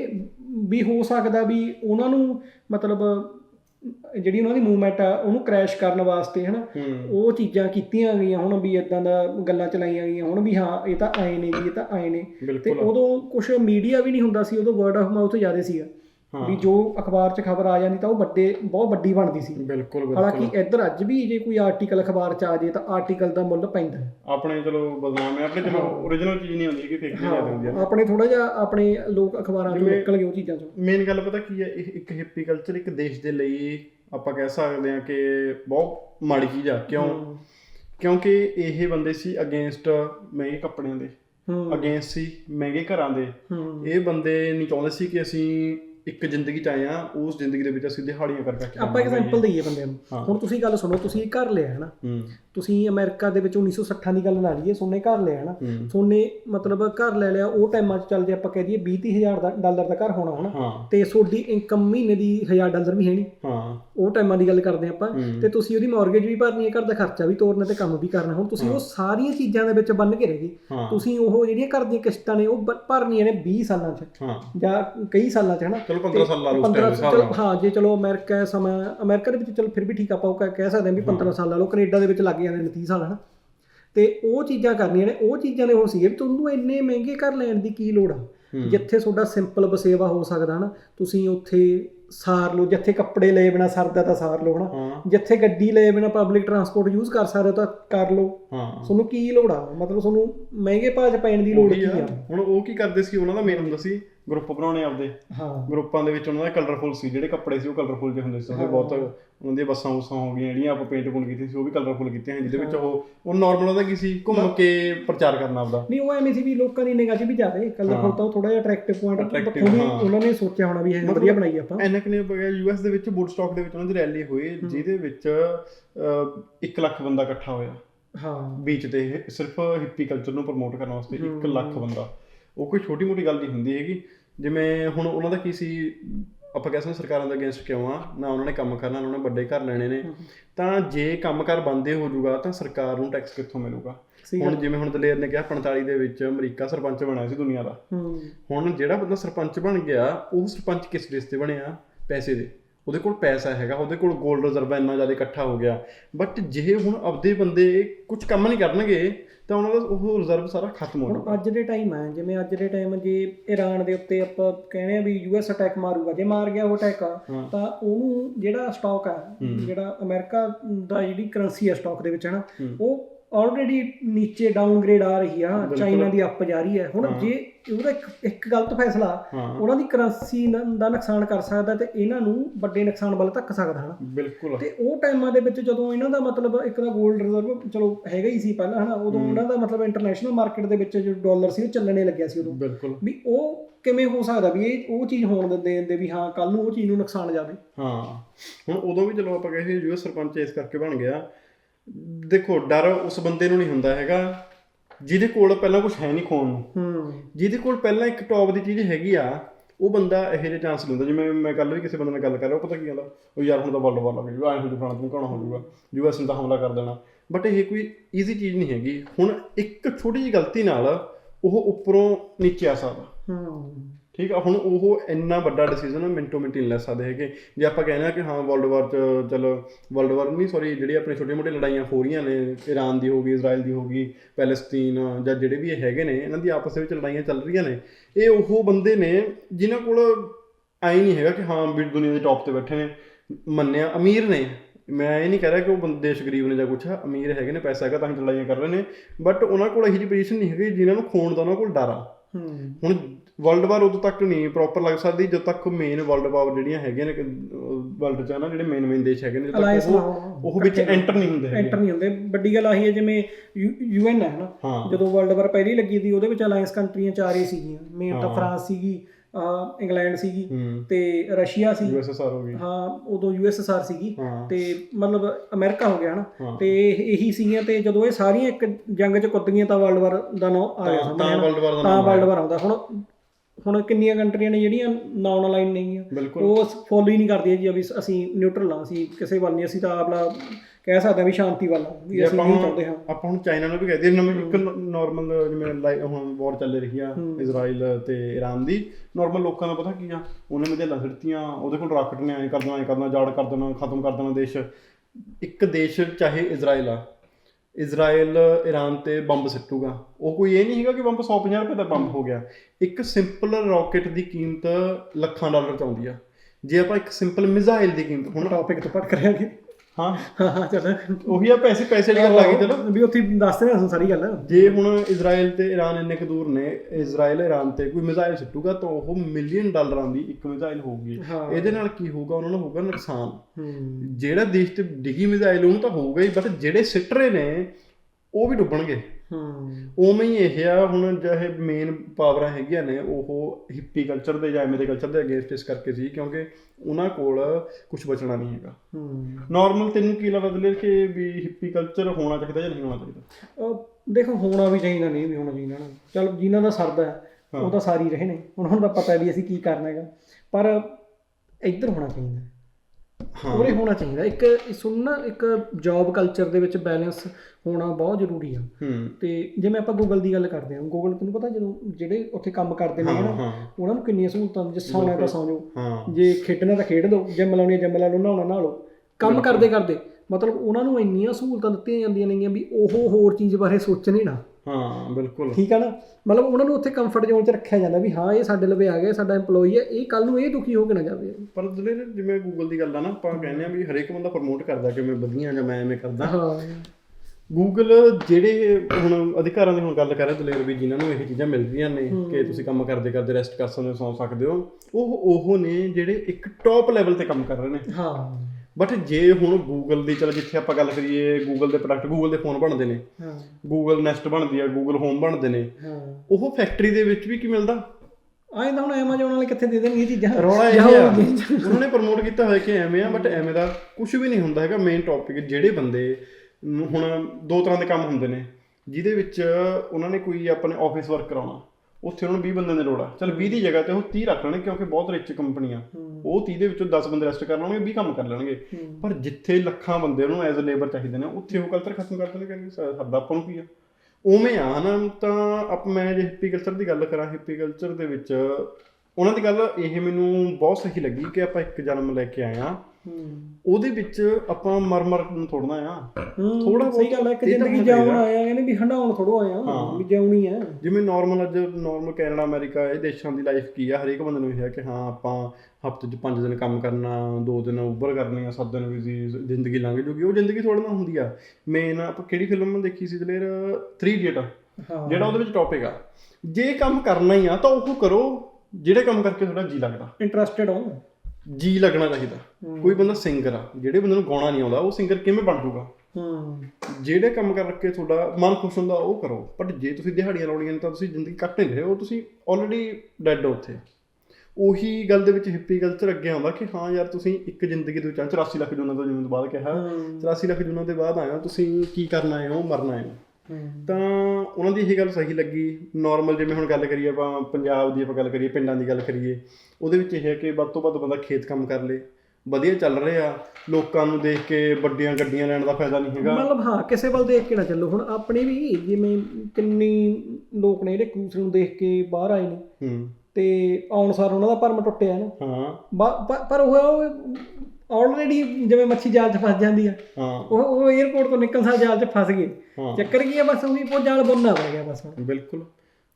ਵੀ ਹੋ ਸਕਦਾ ਵੀ ਉਹਨਾਂ ਨੂੰ ਮਤਲਬ ਜਿਹੜੀ ਉਹਨਾਂ ਦੀ ਮੂਵਮੈਂਟ ਆ ਉਹਨੂੰ ਕ੍ਰੈਸ਼ ਕਰਨ ਵਾਸਤੇ ਹਨਾ ਉਹ ਚੀਜ਼ਾਂ ਕੀਤੀਆਂ ਗਈਆਂ ਹੁਣ ਵੀ ਇਦਾਂ ਦਾ ਗੱਲਾਂ ਚਲਾਈਆਂ ਗਈਆਂ ਹੁਣ ਵੀ ਹਾਂ ਇਹ ਤਾਂ ਆਏ ਨੇ ਜੀ ਇਹ ਤਾਂ ਆਏ ਨੇ। ਤੇ ਉਦੋਂ ਕੁਝ ਮੀਡੀਆ ਵੀ ਨਹੀਂ ਹੁੰਦਾ ਸੀ ਉਦੋਂ ਵਰਡ ਆਫ ਮਾਊਥ ਜ਼ਿਆਦਾ ਸੀਗਾ। ਵੀ ਜੋ ਅਖਬਾਰ 'ਚ ਖਬਰ ਆ ਜਾਂਦੀ ਤਾਂ ਉਹ ਵੱਡੇ ਬਹੁਤ ਵੱਡੀ ਬਣਦੀ ਸੀ। ਬਿਲਕੁਲ ਬਿਲਕੁਲ। ਹਾਲਾਂਕਿ ਇੱਧਰ ਅੱਜ ਵੀ ਜੇ ਕੋਈ ਆਰਟੀਕਲ ਅਖਬਾਰ 'ਚ ਆ ਜੇ ਤਾਂ ਆਰਟੀਕਲ ਦਾ ਮੁੱਲ ਪੈਂਦਾ ਆਪਣੇ ਚਲੋ ਬਦਨਾਮ ਹੈ ਆਪਣੇ ਚਲੋ ਓਰੀਜਨਲ ਚੀਜ਼ ਨਹੀਂ ਹੁੰਦੀ ਕਿ ਫੇਕ ਨਹੀਂ ਜ਼ਿਆਦਾ ਹੁੰਦੀ ਹੈ ਆਪਣੇ ਥੋੜਾ ਜਿਹਾ ਆਪਣੇ ਲੋਕ ਅਖਬਾਰਾਂ ਤੋਂ ਨਿਕਲ ਗਏ ਉਹ ਚੀਜ਼ਾਂ 'ਚੋਂ। ਮੇਨ ਗੱਲ ਪਤਾ ਕੀ ਹੈ ਇਹ ਇੱਕ ਹਿੱਪੀ ਕਲਚਰ ਇੱਕ ਦੇਸ਼ ਦੇ ਲਈ ਆਪਾਂ ਕਹਿ ਸਕਦੇ ਹਾਂ ਕਿ ਬਹੁਤ ਮਾੜੀ ਚੀਜ਼ ਆ। ਕਿਉਂ। ਕਿਉਂਕਿ ਇਹ ਬੰਦੇ ਸੀ ਅਗੇਂਸਟ ਮਹਿੰਗੇ ਕੱਪੜਿਆਂ ਦੇ ਅਗੇਂਸਟ ਸੀ ਮਹਿੰਗੇ ਘਰਾਂ ਦੇ। ਇਹ ਬੰਦੇ ਨਹੀਂ ਚਾਹੁੰਦੇ ਸੀ ਕਿ ਅਸੀਂ ਇੱਕ ਜ਼ਿੰਦਗੀ ਚ ਆਏ ਆ ਉਸ ਜ਼ਿੰਦਗੀ ਦੇ ਵਿੱਚ ਅਸੀਂ ਦਿਹਾੜੀਆਂ ਕਰ ਕਰਕੇ ਆਪਾਂ ਐਗਜ਼ਾਮਪਲ ਦਈਏ ਬੰਦੇ ਨੂੰ। ਹੁਣ ਤੁਸੀਂ ਗੱਲ ਸੁਣੋ ਤੁਸੀਂ ਇਹ ਘਰ ਲਿਆ ਹੈ ਨਾ। ਹੂੰ। ਤੁਸੀਂ ਅਮਰੀਕਾ ਦੇ ਵਿੱਚ 1960 ਦੀ ਗੱਲ ਲਾ ਲਈਏ ਸੋਨੇ ਘਰ ਲਿਆ ਹੈ ਨਾ ਹੂੰ। ਸੋਨੇ ਮਤਲਬ ਘਰ ਲੈ ਲਿਆ ਉਹ ਟਾਈਮਾਂ 'ਚ ਚੱਲ ਜੇ ਆਪਾਂ ਕਹਿ ਦਈਏ 20 30 ਹਜ਼ਾਰ ਦਾ ਡਾਲਰ ਦਾ ਘਰ ਹੋਣਾ ਹਨਾ? ਤੇ ਤੁਹਾਡੀ ਇਨਕਮ ਮਹੀਨੇ ਦੀ 1000 ਡਾਲਰ ਵੀ ਹੈ ਨਹੀਂ। ਹਾਂ। ਉਹ ਟਾਈਮਾਂ ਦੀ ਗੱਲ ਕਰਦੇ ਆਪਾਂ। ਤੇ ਤੁਸੀਂ ਉਹਦੀ ਮਾਰਗੇਜ ਵੀ ਭਰਨੀ ਹੈ ਘਰ ਦਾ ਖਰਚਾ ਵੀ ਤੋਰਨਾ ਤੇ ਕੰਮ ਵੀ ਕਰਨਾ। ਹੁਣ ਤੁਸੀਂ ਉਹ ਸਾਰੀਆਂ ਚੀਜ਼ਾਂ ਦੇ ਵਿੱਚ ਬੰਨ ਕੇ ਰਹਿ ਗਏ। ਤੁਸੀਂ ਉਹ ਜਿਹੜੀਆਂ ਘਰ ਦੀਆਂ ਕਿਸ਼ਤਾਂ ਨੇ ਉਹ ਭਰਨੀਆਂ ਨੇ 20 ਸਾਲਾਂ 'ਚ। ਹਾਂ। ਜਾਂ ਕਈ ਸਾਲਾਂ 'ਚ ਹਨਾ? ਚਲੋ 15 ਸਾਲ ਲਾ ਲਓ ਉਸ 15 ਟਾਈਮ ਹਿਸਾਬ ਚਲੋ ਨਾਲ। ਹਾਂ ਜੇ ਚਲੋ ਅਮਰੀਕਾ ਸਮਾਂ ਅਮਰੀਕਾ ਦੇ ਵਿੱਚ ਚਲੋ ਫਿਰ ਵੀ ਠੀਕ ਆਪਾਂ ਉਹ ਕਹਿ ਕਹਿ ਸਕਦੇ ਹਾਂ ਵੀ 15 ਸਾਲ ਲਾ ਲਓ ਕੈਨੇਡਾ ਦੇ ਵਿੱਚ ਲੱਗ ਜਾਂਦੇ ਨੇ 30 ਸਾਲ ਹਨਾ ਤੇ ਉਹ ਚੀਜ਼ਾਂ ਕਰਨੀਆਂ ਨੇ ਉਹ ਚੀਜ਼ਾਂ ਦੇ ਉਹ ਸੀਗੇ ਵੀ ਤੁਹਾਨੂੰ ਇੰਨੇ ਮਹਿੰਗੇ ਘਰ ਲੈਣ ਦੀ ਕੀ ਲੋੜ ਆ। ਜਿੱਥੇ ਤੁਹਾਡਾ ਸਿੰਪਲ ਬਸੇਵਾ ਹੋ ਸਕਦਾ ਹਨਾ ਤੁਸੀਂ ਉੱਥੇ ਸਾਰ ਲਓ ਜਿੱਥੇ ਕੱਪੜੇ ਲਏ ਬਿਨਾ ਸਰਦਾ ਤਾਂ ਸਾਰ ਲਓ ਹਨਾ? ਜਿੱਥੇ ਗੱਡੀ ਲਏ ਬਿਨਾ ਪਬਲਿਕ ਟਰਾਂਸਪੋਰਟ ਯੂਜ਼ ਕਰ ਸਕਦੇ ਤਾਂ ਕਰ ਲਓ। ਤੁਹਾਨੂੰ ਕੀ ਲੋੜ ਆ? ਮਤਲਬ ਤੁਹਾਨੂੰ ਮਹਿੰਗੇ 'ਚ ਪੈਣ ਦੀ ਲੋੜ ਕੀ। ਆ। ਹੁਣ ਉਹ ਕੀ ਕਰਦੇ ਸੀ ਉਹਨਾਂ ਦਾ ਮੇਨ ਹੁੰਦਾ ਸੀ ਗਰੁੱਪ ਬਣਾਉਣੇ ਆਪਦੇ। ਹਾਂ। ਗਰੁੱਪਾਂ ਦੇ ਵਿੱਚ ਉਹਨਾਂ ਦਾ ਕਲਰਫੁਲ ਸੀ ਜਿਹੜੇ ਕੱਪੜੇ ਸੀ ਉਹ ਕਲਰਫੁਲ ਜਿਹੇ ਹੁੰਦੇ ਸੀ। ਉਹਦੇ ਬਹੁਤ ਉਹਨਾਂ ਦੀਆਂ ਬੱਸਾਂ ਬੁੱਸਾਂ ਹੋ ਗਈਆਂ ਜਿਹੜੀਆਂ ਆਪਾਂ ਪੇਂਟ ਪੁੰਟ ਕੀਤੀ ਸੀ ਉਹ ਵੀ ਕਲਰਫੁਲ ਕੀਤੀਆਂ ਸੀ, ਜਿਹਦੇ ਵਿੱਚ ਉਹ ਉਹ ਨਾਰਮਲ ਉਹਦਾ ਕੀ ਸੀ? ਘੁੰਮ ਕੇ ਪ੍ਰਚਾਰ ਕਰਨਾ ਆਪਦਾ। ਨਹੀਂ ਉਹ ਐਵੇਂ ਸੀ ਵੀ ਲੋਕਾਂ ਦੀ ਨਿਗਾਹ 'ਚ ਵੀ ਜਾਵੇ ਕਲਰਫੁਲ ਤਾਂ ਉਹ ਥੋੜਾ ਜਿਹਾ ਅਟਰੈਕਟਿਵ ਪੁਆਇੰਟ Attractive, ਉਹਨੇ ਨੇ ਸੋਚਿਆ ਹੋਣਾ ਵੀ ਇਹ ਵਧੀਆ ਬਣਾਈ ਆਪਾਂ। ਐਨਕ ਨੇ ਬਗਿਆ ਯੂਐਸ ਦੇ ਵਿੱਚ ਵੁੱਡਸਟਾਕ ਦੇ ਵਿੱਚ ਉਹਨਾਂ ਦੀ ਰੈਲੀ ਹੋਈ ਜਿਹਦੇ ਵਿੱਚ 1 ਲੱਖ ਬੰਦਾ ਇਕੱਠਾ ਹੋਇਆ। ਹਾਂ। ਬੀਚ ਤੇ ਸਿਰਫ ਹਿੱਪੀ ਕਲਚਰ ਨੂੰ ਪ੍ਰਮੋਟ ਕਰਨ ਵਾਸਤੇ 1 ਲੱਖ ਬੰਦਾ। ਉਹ ਕੋਈ ਛੋਟੀ ਮੋਟੀ ਗੱਲ ਨਹੀਂ ਹੁੰਦੀ ਹੈਗੀ। ਜਿਵੇਂ ਹੁਣ ਉਹਨਾਂ ਦਾ ਕੀ ਸੀ ਆਪਾਂ ਕਹਿ ਸਕਦੇ ਹਾਂ ਸਰਕਾਰਾਂ ਦਾ ਅਗੇਂਸਟ ਕਿਉਂ ਆ? ਨਾ ਉਹਨਾਂ ਨੇ ਕੰਮ ਕਰਨਾ ਨਾ ਉਹਨਾਂ ਨੇ ਵੱਡੇ ਘਰ ਲੈਣੇ ਨੇ। ਤਾਂ ਜੇ ਕੰਮਕਾਰ ਬੰਦੇ ਹੋ ਜਾਊਗਾ ਤਾਂ ਸਰਕਾਰ ਨੂੰ ਟੈਕਸ ਕਿੱਥੋਂ ਮਿਲੂਗਾ? ਹੁਣ ਜਿਵੇਂ ਹੁਣ ਦਲੇਰ ਨੇ ਕਿਹਾ 45 ਦੇ ਵਿੱਚ ਅਮਰੀਕਾ ਸਰਪੰਚ ਬਣਿਆ ਸੀ ਦੁਨੀਆ ਦਾ। ਹੁਣ ਜਿਹੜਾ ਬੰਦਾ ਸਰਪੰਚ ਬਣ ਗਿਆ ਉਹ ਸਰਪੰਚ ਕਿਸ ਬੇਸ ਤੇ ਬਣਿਆ? ਪੈਸੇ ਦੇ। ਉਹਦੇ ਕੋਲ ਪੈਸਾ ਹੈਗਾ ਉਹਦੇ ਕੋਲ 골ਡ ਰਿਜ਼ਰਵ ਇੰਨਾ ਜ਼ਿਆਦਾ ਇਕੱਠਾ ਹੋ ਗਿਆ। ਬਟ ਜੇ ਹੁਣ ਆਪਦੇ ਬੰਦੇ ਕੁਝ ਕੰਮ ਨਹੀਂ ਕਰਨਗੇ ਤਾਂ ਉਹਨਾਂ ਦਾ ਉਹ ਰਿਜ਼ਰਵ ਸਾਰਾ ਖਤਮ ਹੋ ਹੁਣ ਅੱਜ ਦੇ ਟਾਈਮ ਹੈ ਜਿਵੇਂ ਅੱਜ ਦੇ ਟਾਈਮ ਜੇ ਈਰਾਨ ਦੇ ਉੱਤੇ ਆਪਾਂ ਕਹਿੰਦੇ ਆ ਵੀ ਯੂਐਸ ਅਟੈਕ ਮਾਰੂਗਾ ਜੇ ਮਾਰ ਗਿਆ ਉਹ ਅਟੈਕ ਆ। ਤਾਂ ਉਹਨੂੰ ਜਿਹੜਾ ਸਟਾਕ ਆ ਜਿਹੜਾ ਅਮਰੀਕਾ ਦਾ ਜਿਹੜੀ ਕਰੰਸੀ ਆ ਸਟਾਕ ਦੇ ਵਿੱਚ ਹਨਾ। ਉਹ ਆਲਰੇਡੀ ਨੀਚੇ ਡਾਊਨਗ੍ਰੇਡ ਆ ਰਹੀ ਆ। ਚਾਈਨਾ ਦੀ ਅਪ ਜਾ ਰਹੀ ਹੈ ਹੁਣ ਜੇ ਉਹਦਾ ਇੱਕ ਇੱਕ ਗਲਤ ਫੈਸਲਾ ਉਹਨਾਂ ਦੀ ਕਰੰਸੀ ਦਾ ਨੁਕਸਾਨ ਕਰ ਸਕਦਾ ਤੇ ਇਹਨਾਂ ਨੂੰ ਵੱਡੇ ਨੁਕਸਾਨ ਵੱਲ ਧੱਕ ਸਕਦਾ ਹਨਾ? ਬਿਲਕੁਲ। ਤੇ ਉਹ ਟਾਈਮਾਂ ਦੇ ਵਿੱਚ ਜਦੋਂ ਇਹਨਾਂ ਦਾ ਮਤਲਬ ਇੱਕ ਦਾ 골ਡ ਰਿਜ਼ਰਵ ਚਲੋ ਹੈਗਾ ਹੀ ਸੀ ਪਹਿਲਾਂ ਹਨਾ? ਉਦੋਂ ਉਹਨਾਂ ਦਾ ਮਤਲਬ ਇੰਟਰਨੈਸ਼ਨਲ ਮਾਰਕੀਟ ਦੇ ਵਿੱਚ ਜੋ ਡਾਲਰ ਸੀ ਉਹ ਚੱਲਣੇ ਲੱਗਿਆ ਸੀ ਉਦੋਂ। ਬਿਲਕੁਲ। ਵੀ ਉਹ ਕਿਵੇਂ ਹੋ ਸਕਦਾ ਵੀ ਇਹ ਉਹ ਚੀਜ਼ ਹੋਣ ਦਿੰਦੇ ਦਿੰਦੇ ਵੀ ਹਾਂ ਕੱਲ ਨੂੰ ਉਹ ਚੀਜ਼ ਨੂੰ ਨੁਕਸਾਨ ਜਾਵੇ। ਹਾਂ। ਹੁਣ ਉਦੋਂ ਵੀ ਚਲੋ ਆਪਾਂ ਕਹੇ ਯੂਐਸ ਸਰਪੰਚ ਇਸ ਕਰਕੇ ਬਣ ਗਿਆ ਦੇਖੋ ਡਰ ਉਸ ਬੰਦੇ ਨੂੰ ਨਹੀਂ ਹੁੰਦਾ ਹੈਗਾ। ਜਿਹਦੇ ਕੋਲ ਪਹਿਲਾਂ ਕੁਝ ਹੈ ਨਹੀਂ ਖੋਣ ਨੂੰ। ਹੂੰ। ਜਿਹਦੇ ਕੋਲ ਪਹਿਲਾਂ ਇੱਕ ਟੌਪ ਦੀ ਚੀਜ਼ ਹੈਗੀ ਆ ਉਹ ਬੰਦਾ ਇਹੋ ਜਿਹੇ ਚਾਂਸ ਲੈਂਦਾ ਜਿਵੇਂ ਮੈਂ ਕੱਲ ਵੀ ਕਿਸੇ ਬੰਦੇ ਨਾਲ ਗੱਲ ਕਰ ਰਿਹਾ ਉਹ ਪਤਾ ਕੀ ਕਹਿੰਦਾ ਉਹ ਯਾਰ ਹੁਣ ਤਾਂ ਵਰਲਡ ਵਾਰ ਲੱਗ ਜੂਗਾ ਐਂ ਹੋ ਜੂ ਫਲਾਣਾ ਤੂੰ ਕਹਣਾ ਹੋ ਜੂਗਾ। ਯੂਐਸ ਨੇ ਤਾਂ ਹਮਲਾ ਕਰ ਦੇਣਾ। ਬਟ ਇਹ ਕੋਈ ਈਜ਼ੀ ਚੀਜ਼ ਨਹੀਂ ਹੈਗੀ। ਹੁਣ ਇੱਕ ਛੋਟੀ ਜਿਹੀ ਗਲਤੀ ਨਾਲ ਉਹ ਉੱਪਰੋਂ ਨੀਚੇ ਆ ਸਕਦਾ। ਹੂੰ। ਠੀਕ ਆ ਹੁਣ ਉਹ ਇੰਨਾ ਵੱਡਾ ਡਿਸੀਜਨ ਮਿੰਟੋ ਮਿੰਟ ਨਹੀਂ ਲੈ ਸਕਦੇ ਹੈਗੇ। ਜੇ ਆਪਾਂ ਕਹਿੰਦੇ ਆ ਕਿ ਹਾਂ ਵਰਲਡ ਵਾਰ ਚ ਚਲੋ ਵਰਲਡ ਵਾਰ ਨਹੀਂ ਸੌਰੀ ਜਿਹੜੀ ਆਪਣੀ ਛੋਟੀਆਂ ਮੋਟੀਆਂ ਲੜਾਈਆਂ ਹੋ ਰਹੀਆਂ ਨੇ ਈਰਾਨ ਦੀ ਹੋ ਗਈ ਇਜ਼ਰਾਈਲ ਦੀ ਹੋ ਗਈ ਪੈਲਸਤੀਨ ਜਾਂ ਜਿਹੜੇ ਵੀ ਇਹ ਹੈਗੇ ਨੇ ਇਹਨਾਂ ਦੀ ਆਪਸ ਵਿੱਚ ਲੜਾਈਆਂ ਚੱਲ ਰਹੀਆਂ ਨੇ ਇਹ ਉਹ ਬੰਦੇ ਨੇ ਜਿਨ੍ਹਾਂ ਕੋਲ ਐ ਨਹੀਂ ਹੈਗਾ ਕਿ ਹਾਂ ਵੀ ਦੁਨੀਆ ਦੇ ਟੌਪ ਤੇ ਬੈਠੇ ਨੇ ਮੰਨਿਆ ਅਮੀਰ ਨੇ। ਮੈਂ ਇਹ ਨਹੀਂ ਕਹਿ ਰਿਹਾ ਕਿ ਉਹ ਬੰਦੇ ਦੇਸ਼ ਗਰੀਬ ਨੇ ਜਾਂ ਕੁਛ ਅਮੀਰ ਹੈਗੇ ਨੇ ਪੈਸਾ ਹੈਗਾ ਤਾਂ ਹੀ ਲੜਾਈਆਂ ਕਰ ਰਹੇ ਨੇ ਬਟ ਉਹਨਾਂ ਕੋਲ ਇਹੋ ਜਿਹੀ ਪੋਜੀਸ਼ਨ ਨਹੀਂ ਹੈਗੀ ਜਿਨ੍ਹਾਂ ਨੂੰ ਖੋਣ ਦਾ ਉਹਨਾਂ ਕੋਲ ਡਰ ਆ। ਹੂੰ। ਹੁਣ ਵਰਲਡ ਵਾਰ ਉਦੋਂ ਤੱਕ ਨਹੀਂ ਪ੍ਰੋਪਰ ਲੱਗ ਸਕਦੀ ਜਦੋਂ ਤੱਕ ਮੇਨ ਵਰਲਡ ਪਾਵਰ ਜਿਹੜੀਆਂ ਹੈਗੀਆਂ ਨੇ ਵਰਲਡ ਚ ਨਾ ਜਿਹੜੇ ਮੇਨ ਮੇਨ ਦੇਸ਼ ਹੈਗੇ ਨੇ ਜਦੋਂ ਤੱਕ ਨਾ ਉਹ। ਉਹ ਵਿੱਚ ਐਂਟਰ ਨਹੀਂ ਹੁੰਦੇ ਐਂਟਰ ਨਹੀਂ ਹੁੰਦੇ। ਵੱਡੀ ਗੱਲ ਆਹੀ ਹੈ ਜਿਵੇਂ ਯੂਐਨ ਹੈ ਹਾਂ। ਜਦੋਂ ਵਰਲਡ ਵਾਰ ਪਹਿਲੀ ਲੱਗੀ ਸੀ ਉਹਦੇ ਵਿੱਚ ਅਲਾਈਅੰਸ ਕੰਟਰੀਆਂ ਚਾਰ ਹੀ ਸੀਗੀਆਂ। ਮੇਨ ਤਾਂ ਫਰਾਂਸ ਸੀਗੀ ਇੰਗਲੈਂਡ ਸੀਗੀ ਤੇ ਰਸ਼ੀਆ ਸੀ। ਯੂਐਸਐਸਆਰ ਹੋ ਗਈ। ਹਾਂ ਉਦੋਂ ਯੂਐਸਐਸਆਰ ਸੀਗੀ। ਤੇ ਮਤਲਬ ਅਮਰੀਕਾ ਹੋ ਗਿਆ ਹਨਾ। ਤੇ ਇਹ- ਸੀਗੀਆਂ ਤੇ ਜਦੋਂ ਇਹ ਸਾਰੀਆਂ ਇੱਕ ਜੰਗ 'ਚ ਕੁੱਦ ਗਈਆਂ ਤਾਂ ਵਰਲਡ ਵਾਰ ਦਾ ਨਾਂ ਆ ਗਿਆ ਤਾਂ ਸਾਹਮਣੇ। ਵਰਲਡ ਵਾਰ ਦਾ ਨਾਮ ਆਉਂਦਾ। ਹੁਣ ਹੁਣ ਕਿੰਨੀਆਂ ਕੰਟਰੀਆਂ ਨੇ ਜਿਹੜੀਆਂ ਨਾਨ ਅਲਾਈਨ ਬਿਲਕੁਲ। ਉਹ ਫੋਲੋ ਹੀ ਨਹੀਂ ਕਰਦੀਆਂ ਜੀ ਵੀ ਅਸੀਂ ਨਿਊਟਰਲ ਆ ਅਸੀਂ ਕਿਸੇ ਵੱਲ ਨਹੀਂ ਅਸੀਂ ਤਾਂ ਆਪਣਾ ਕਹਿ ਸਕਦੇ ਹਾਂ ਵੀ ਸ਼ਾਂਤੀ ਵੱਲ ਆ, ਵੀ ਅਸੀਂ ਨਹੀਂ ਚਾਹੁੰਦੇ ਹਾਂ। ਆਪਾਂ ਹੁਣ ਚਾਈਨਾ ਨੂੰ ਵੀ ਕਹਦੇ ਨਵੇਂ ਇੱਕ ਨਾਰਮਲ ਜਿਵੇਂ ਲਾਈ- ਹੁਣ ਵਾਰ ਚੱਲ ਰਹੀ ਆ ਇਜ਼ਰਾਈਲ ਤੇ ਈਰਾਨ ਦੀ ਨਾਰਮਲ ਲੋਕਾਂ ਦਾ ਪਤਾ ਕੀ ਆ ਉਹਨੇ ਮਿਜ਼ਾਈਲਾਂ ਸਿੱਟੀਆਂ ਉਹਦੇ ਕੋਲ ਰਾਕਟ ਨੇ ਐਂ ਕਰਨਾ ਐਂ ਕਰਨਾ ਜਾੜ ਕਰ ਦੇਣਾ ਖਤਮ ਕਰ ਦੇਣਾ ਦੇਸ਼। ਇੱਕ ਦੇਸ਼ ਚਾਹੇ ਇਜ਼ਰਾਈਲ ਆ ਇਜ਼ਰਾਈਲ, ਇਰਾਨ ਤੇ ਬੰਬ ਸਿੱਟੂਗਾ। ਉਹ ਕੋਈ ਇਹ ਨਹੀਂ ਹੈਗਾ ਕਿ ਬੰਬ 150 ਰੁਪਏ ਦਾ ਬੰਬ ਹੋ ਗਿਆ। ਇੱਕ ਸਿੰਪਲ ਰਾਕਟ ਦੀ ਕੀਮਤ ਲੱਖਾਂ ਡਾਲਰ ਚ ਆਉਂਦੀ ਆ। ਜੇ ਆਪਾਂ ਇੱਕ ਸਿੰਪਲ ਮਿਜ਼ਾਈਲ ਦੀ ਕੀਮਤ, ਹੁਣ ਟੌਪਿਕ ਤੋਂ ਪਟ ਕਰਾਂਗੇ ਹਾਂ ਹਾਂ। ਚੱਲ। ਉਹੀ ਆ ਪੈਸੇ ਪੈਸੇ ਵਾਲੀ ਗੱਲ ਆ ਗਈ ਚਲੋ ਵੀ ਉੱਥੇ ਹੀ ਦੱਸਦੇ ਨੇ ਸਾਰੀ ਗੱਲ। ਜੇ ਹੁਣ ਇਜ਼ਰਾਈਲ ਤੇ ਈਰਾਨ ਇੰਨੇ ਕੁ ਦੂਰ ਨੇ ਇਜ਼ਰਾਈਲ ਈਰਾਨ ਤੇ ਕੋਈ ਮਿਜ਼ਾਈਲ ਸਿੱਟੂਗਾ ਤਾਂ ਉਹ ਮਿਲੀਅਨ ਡਾਲਰਾਂ ਦੀ ਇੱਕ ਮਿਜ਼ਾਈਲ ਹੋਊਗੀ। ਇਹਦੇ ਨਾਲ ਕੀ ਹੋਊਗਾ? ਉਹਨਾਂ ਨੂੰ ਹੋਊਗਾ ਨੁਕਸਾਨ। ਜਿਹੜਾ ਦੇਸ਼ ਤੇ ਡਿੱਗੀ ਮਿਜ਼ਾਈਲ ਉਹਨੂੰ ਤਾਂ ਹੋਊਗਾ ਹੀ ਬਟ ਜਿਹੜੇ ਸਿੱਟ ਰਹੇ ਨੇ ਉਹ ਵੀ ਡੁੱਬਣਗੇ। ਹੂੰ। ਉਵੇਂ ਹੀ ਇਹ ਆ ਹੁਣ ਜਿਹੇ ਮੇਨ ਪਾਵਰਾਂ ਹੈਗੀਆਂ ਨੇ ਉਹ ਹਿੱਪੀ ਕਲਚਰ ਦੇ ਜਾਂ ਐਵੇਂ ਦੇ ਕਲਚਰ ਦੇ ਅਗੇਂਸਟ ਇਸ ਕਰਕੇ ਸੀ ਕਿਉਂਕਿ ਉਹਨਾਂ ਕੋਲ ਕੁਝ ਬਚਣਾ ਨਹੀਂ ਹੈਗਾ। ਹੂੰ। ਨਾਰਮਲ ਤੈਨੂੰ ਕੀ ਲੱਗਦਾ ਦਲੇਰ ਕਿ ਵੀ ਹਿੱਪੀ ਕਲਚਰ ਹੋਣਾ ਚਾਹੀਦਾ ਜਾਂ ਨਹੀਂ ਹੋਣਾ ਚਾਹੀਦਾ? ਦੇਖੋ ਹੋਣਾ ਵੀ ਚਾਹੀਦਾ ਨਹੀਂ ਵੀ ਹੋਣਾ ਚਾਹੀਦਾ ਨਾ। ਚਲ ਜਿਨ੍ਹਾਂ ਦਾ ਸਰਦਾ ਹੈ, ਉਹ ਤਾਂ ਸਾਰੀ ਰਹੇ ਨੇ। ਹੁਣ ਹੁਣ ਤਾਂ ਪਤਾ ਵੀ ਅਸੀਂ ਕੀ ਕਰਨਾ ਹੈਗਾ। ਪਰ ਇੱਧਰ ਹੋਣਾ ਚਾਹੀਦਾ। ਉਰੇ ਹੋਣਾ ਚਾਹੀਦਾ। ਇੱਕ ਸੁਣਨਾ ਇੱਕ ਜੌਬ ਕਲਚਰ ਦੇ ਵਿੱਚ ਬੈਲੈਂਸ ਹੋਣਾ ਬਹੁਤ ਜ਼ਰੂਰੀ ਆ। ਤੇ ਜਿਵੇਂ ਆਪਾਂ ਗੂਗਲ ਦੀ ਗੱਲ ਕਰਦੇ ਹਾਂ ਗੂਗਲ ਤੈਨੂੰ ਪਤਾ ਜਦੋਂ ਜਿਹੜੇ ਉੱਥੇ ਕੰਮ ਕਰਦੇ ਨੇ ਨਾ ਉਹਨਾਂ ਨੂੰ ਕਿੰਨੀਆਂ ਸਹੂਲਤਾਂ ਜੇ ਸੌਣਾ ਤਾਂ ਸੌਂ ਜਾਓ ਜੇ ਖੇਡਣਾ ਤਾਂ ਖੇਡ ਲਓ ਜਿੰਮ ਲਾਉਣੀ ਜਿੰਮ ਲਾ ਲਓ ਨਹਾਉਣਾ ਨਹਾ ਲਓ। ਕੰਮ ਕਰਦੇ ਕਰਦੇ ਮਤਲਬ ਉਹਨਾਂ ਨੂੰ ਇੰਨੀਆਂ ਸਹੂਲਤਾਂ ਦਿੱਤੀਆਂ ਜਾਂਦੀਆਂ ਨੇਗੀਆਂ ਵੀ ਉਹ ਹੋਰ ਚੀਜ਼ ਬਾਰੇ ਸੋਚਣ ਨਾ। ਹਾਂ ਬਿਲਕੁਲ। ਠੀਕ ਹੈ ਨਾ? ਮਤਲਬ ਉਹਨਾਂ ਨੂੰ ਉੱਥੇ ਕੰਫਰਟ ਜ਼ੋਨ 'ਚ ਰੱਖਿਆ ਜਾਂਦਾ ਵੀ ਹਾਂ ਇਹ ਸਾਡੇ ਲਵੇ ਆ ਗਿਆ ਸਾਡਾ EMPLOYE ਹੈ ਇਹ ਕੱਲ ਨੂੰ ਇਹ ਦੁਖੀ ਹੋ ਕੇ ਨਾ ਜਾਵੇ। ਪਰ ਦਲੇਰ ਜਿਵੇਂ ਗੂਗਲ ਦੀ ਗੱਲ ਆ ਨਾ ਆਪਾਂ ਕਹਿੰਦੇ ਆ ਵੀ ਹਰੇਕ ਬੰਦਾ ਪ੍ਰਮੋਟ ਕਰਦਾ ਕਿ ਮੈਂ ਵਧੀਆ ਜਾਂ ਮੈਂ ਐਵੇਂ ਕਰਦਾ। ਹਾਂ। ਗੂਗਲ ਜਿਹੜੇ ਹੁਣ ਅਧਿਕਾਰਾਂ ਦੀ ਹੁਣ ਗੱਲ ਕਰ ਰਹੇ ਦਲੇਰ ਵੀ ਜਿਨ੍ਹਾਂ ਨੂੰ ਇਹ ਚੀਜ਼ਾਂ ਮਿਲ ਰਹੀਆਂ ਨੇ ਕਿ ਤੁਸੀਂ ਕੰਮ ਕਰਦੇ ਕਰਦੇ ਰੈਸਟ ਕਰ ਸਕਦੇ ਹੋ ਸੌਂ ਸਕਦੇ ਹੋ ਉਹ ਉਹ ਨੇ ਜਿਹੜੇ ਇੱਕ ਟੌਪ ਲੈਵਲ ਤੇ ਕੰਮ ਕਰ ਰਹੇ ਨੇ। ਹਾਂ। ਬਟ ਜੇ ਹੁਣ ਗੂਗਲ ਦੀ ਚਲ ਜਿੱਥੇ ਆਪਾਂ ਗੱਲ ਕਰੀਏ ਗੂਗਲ ਦੇ ਪ੍ਰੋਡਕਟ ਗੂਗਲ ਦੇ ਫੋਨ ਬਣਦੇ ਨੇ। ਹਾਂ। ਗੂਗਲ ਨੈਸਟ ਬਣਦੀ ਆ ਗੂਗਲ ਹੋਮ ਬਣਦੇ ਨੇ। ਹਾਂ। ਉਹ ਫੈਕਟਰੀ ਦੇ ਵਿੱਚ ਵੀ ਕੀ ਮਿਲਦਾ? ਆਏ ਤਾਂ ਹੁਣ ਐਮਾਜ਼ੋਨ ਵਾਲੇ ਕਿੱਥੇ ਦੇ ਦੇਣਗੇ ਇਹ ਚੀਜ਼ਾਂ? ਰੌਲਾ ਇਹ ਆ। ਉਹ ਉਹਨਾਂ ਨੇ ਪ੍ਰਮੋਟ ਕੀਤਾ ਹੋਇਆ ਕਿ ਐਵੇਂ ਆ ਬਟ ਐਵੇਂ ਦਾ ਕੁਝ ਵੀ ਨਹੀਂ ਹੁੰਦਾ ਹੈਗਾ ਮੇਨ ਟੌਪਿਕ ਜਿਹੜੇ ਬੰਦੇ ਹੁਣ ਦੋ ਤਰ੍ਹਾਂ ਦੇ ਕੰਮ ਹੁੰਦੇ ਨੇ ਜਿਹਦੇ ਵਿੱਚ ਉਹਨਾਂ ਨੇ ਕੋਈ ਆਪਣੇ ਆਫਿਸ ਵਰਕ ਕਰਾਉਣਾ। ਉੱਥੇ ਉਹਨਾਂ ਨੂੰ 20 ਬੰਦਿਆਂ ਦੀ ਲੋੜ ਆ। ਚਲ 20 ਦੀ ਜਗ੍ਹਾ ਤੇ ਉਹ 30 ਰੱਖ ਲੈਣੇ ਕਿਉਂਕਿ ਬਹੁਤ ਰਿਚ ਕੰਪਨੀ ਆ ਉਹ 30 ਦੇ ਵਿੱਚੋਂ 10 ਬੰਦੇ ਰੈਸਟ ਕਰ ਲੈਣਗੇ 20 ਕੰਮ ਕਰ ਲੈਣਗੇ। ਪਰ ਜਿੱਥੇ ਲੱਖਾਂ ਬੰਦੇ ਉਹਨੂੰ ਐਜ਼ ਅ ਲੇਬਰ ਚਾਹੀਦੇ ਨੇ ਉੱਥੇ ਉਹ ਕਲਚਰ ਖਤਮ ਕਰ ਦਿੰਦੇ ਕਹਿੰਦੇ ਸਾਡਾ ਆਪਾਂ ਨੂੰ ਕੀ ਆ? ਉਵੇਂ ਆ ਹਨਾ? ਤਾਂ ਆਪ ਮੈਂ ਜੇ ਹਿੱਪੀ ਕਲਚਰ ਦੀ ਗੱਲ ਕਰਾਂ ਹਿੱਪੀ ਕਲਚਰ ਦੇ ਵਿੱਚ ਉਹਨਾਂ ਦੀ ਗੱਲ ਇਹ ਮੈਨੂੰ ਬਹੁਤ ਸਹੀ ਲੱਗੀ ਕਿ ਆਪਾਂ ਇੱਕ ਜਨਮ ਲੈ ਕੇ ਆਏ ਆ ਉਹਦੇ ਵਿੱਚ ਆਪਾਂ ਮਰ ਮਰ ਨੂੰ ਥੋੜਨਾ ਆ। ਥੋੜਾ ਸਹੀ ਗੱਲ ਹੈ ਤਾਂ ਜ਼ਿੰਦਗੀ ਜਿਉਣ। ਆਇਆ ਕਹਿੰਦੇ ਵੀ ਹੰਡਾਉਣ ਥੋੜੋ ਆਇਆ ਵੀ ਜਿਉਣੀ ਹੈ ਜਿਵੇਂ ਨਾਰਮਲ ਅੱਜ ਨਾਰਮਲ ਕੈਨੇਡਾ ਅਮਰੀਕਾ ਇਹ ਦੇਸ਼ਾਂ ਦੀ ਲਾਈਫ ਕੀ ਆ ਹਰੇਕ ਬੰਦੇ ਨੂੰ ਇਹ ਹੈ ਕਿ ਹਾਂ ਆਪਾਂ ਹਫ਼ਤੇ 'ਚ 5 ਦਿਨ ਕੰਮ ਕਰਨਾ 2 ਦਿਨ ਉੱਭਰ ਕਰਨੀ ਆ 7 ਦਿਨ ਵੀ ਜ਼ਿੰਦਗੀ ਲੰਘ ਜੂਗੀ ਉਹ ਜ਼ਿੰਦਗੀ ਥੋੜ੍ਹਾ ਨਾ ਹੁੰਦੀ ਆ। ਮੇਨ ਆਪਾਂ ਕਿਹੜੀ ਫਿਲਮ ਦੇਖੀ ਸੀ ਦਲੇਰ 3 ਇਡੀਅਟ ਜਿਹੜਾ ਉਹਦੇ ਵਿੱਚ ਟੌਪਿਕ ਆ। ਜੇ ਕੰਮ ਕਰਨਾ ਹੀ ਆ ਤਾਂ ਉਹ ਕਰੋ ਜਿਹੜੇ ਕੰਮ ਕਰਕੇ ਤੁਹਾਡਾ ਜੀ ਲੱਗਦਾ। ਇੰਟਰਸਟਿਡ ਹਾਂ। ਜੀ ਲੱਗਣਾ ਚਾਹੀਦਾ। ਕੋਈ ਬੰਦਾ ਸਿੰਗਰ ਆ ਜਿਹੜੇ ਬੰਦੇ ਨੂੰ ਗਾਉਣਾ ਨਹੀਂ ਆਉਂਦਾ ਉਹ ਸਿੰਗਰ ਕਿਵੇਂ ਬਣ ਜਾਊਗਾ? ਹੂੰ। ਜਿਹੜੇ ਕੰਮ ਕਰਕੇ ਤੁਹਾਡਾ ਮਨ ਖੁਸ਼ ਹੁੰਦਾ ਉਹ ਕਰੋ। ਬਟ ਜੇ ਤੁਸੀਂ ਦਿਹਾੜੀਆਂ ਲਾਉਣੀਆਂ ਨੇ ਤਾਂ ਤੁਸੀਂ ਜ਼ਿੰਦਗੀ ਕੱਟ ਨਹੀਂ ਰਹੇ ਹੋ ਤੁਸੀਂ ਆਲਰੇਡੀ ਡੈਡ ਹੋ ਉੱਥੇ। ਉਹੀ ਗੱਲ ਦੇ ਵਿੱਚ ਹਿੱਪੀ ਕਲਚਰ ਅੱਗੇ ਆਉਂਦਾ ਕਿ ਹਾਂ ਯਾਰ ਤੁਸੀਂ ਇੱਕ ਜ਼ਿੰਦਗੀ ਦੇ ਵਿੱਚ 84 ਲੱਖ ਜੂਨਾਂ ਤੋਂ ਜਿਵੇਂ ਤੋਂ ਬਾਅਦ ਕਿਹਾ 84 ਲੱਖ ਜੂਨਾਂ ਦੇ ਬਾਅਦ ਹੋ ਤੁਸੀਂ ਕੀ ਕਰਨਾ ਹੋ ਮਰਨਾ ਆਏ ਹੋ। ਤਾਂ ਉਹਨਾਂ ਦੀ ਇਹ ਗੱਲ ਸਹੀ ਲੱਗੀ। ਨਾਰਮਲ ਜਿਵੇਂ ਹੁਣ ਗੱਲ ਕਰੀਏ ਆਪਾਂ ਪੰਜਾਬ ਦੀ ਆਪਾਂ ਗੱਲ ਕਰੀਏ ਪਿੰਡਾਂ ਦੀ ਗੱਲ ਕਰੀਏ ਉਹਦੇ ਵਿੱਚ ਇਹ ਹੈ ਕਿ ਵੱਧ ਤੋਂ ਵੱਧ ਬੰਦਾ ਖੇਤ ਕੰਮ ਕਰ ਲੇ। ਵਧੀਆ ਚੱਲ ਰਿਹਾ। ਲੋਕਾਂ ਨੂੰ ਦੇਖ ਕੇ ਵੱਡੀਆਂ ਗੱਡੀਆਂ ਲੈਣ ਦਾ ਫਾਇਦਾ ਨਹੀਂ ਹੈਗਾ। ਮਤਲਬ ਹਾਂ ਕਿਸੇ ਵੱਲ ਦੇਖ ਕੇ ਨਾ ਚੱਲੋ। ਹੁਣ ਆਪਣੇ ਵੀ ਜਿਵੇਂ ਕਿੰਨੀ ਲੋਕ ਨੇ ਜਿਹੜੇ ਦੂਸਰੇ ਨੂੰ ਦੇਖ ਕੇ ਬਾਹਰ ਆਏ ਨੇ। ਹੂੰ। ਤੇ ਆਉਣ ਸਾਰ ਉਹਨਾਂ ਦਾ ਭਰਮ ਟੁੱਟਿਆ ਨਾ। ਹਾਂ। ਪਰ ਉਹ ਆਲਰੇਡੀ ਜਿਵੇਂ ਮੱਛੀ ਜਾਲ 'ਚ ਫਸ ਜਾਂਦੀ ਆ ਉਹ ਉਹ 에어ਪੋਰਟ ਤੋਂ ਨਿਕਲਣ ਸਾਰ ਜਾਲ 'ਚ ਫਸ ਗਏ ਚੱਕਰ ਕੀ ਆ ਬਸ ਉਹੀ ਉਹ ਜਾਲ ਬੁੰਨਾ ਪੈ ਗਿਆ ਬਸ ਬਿਲਕੁਲ।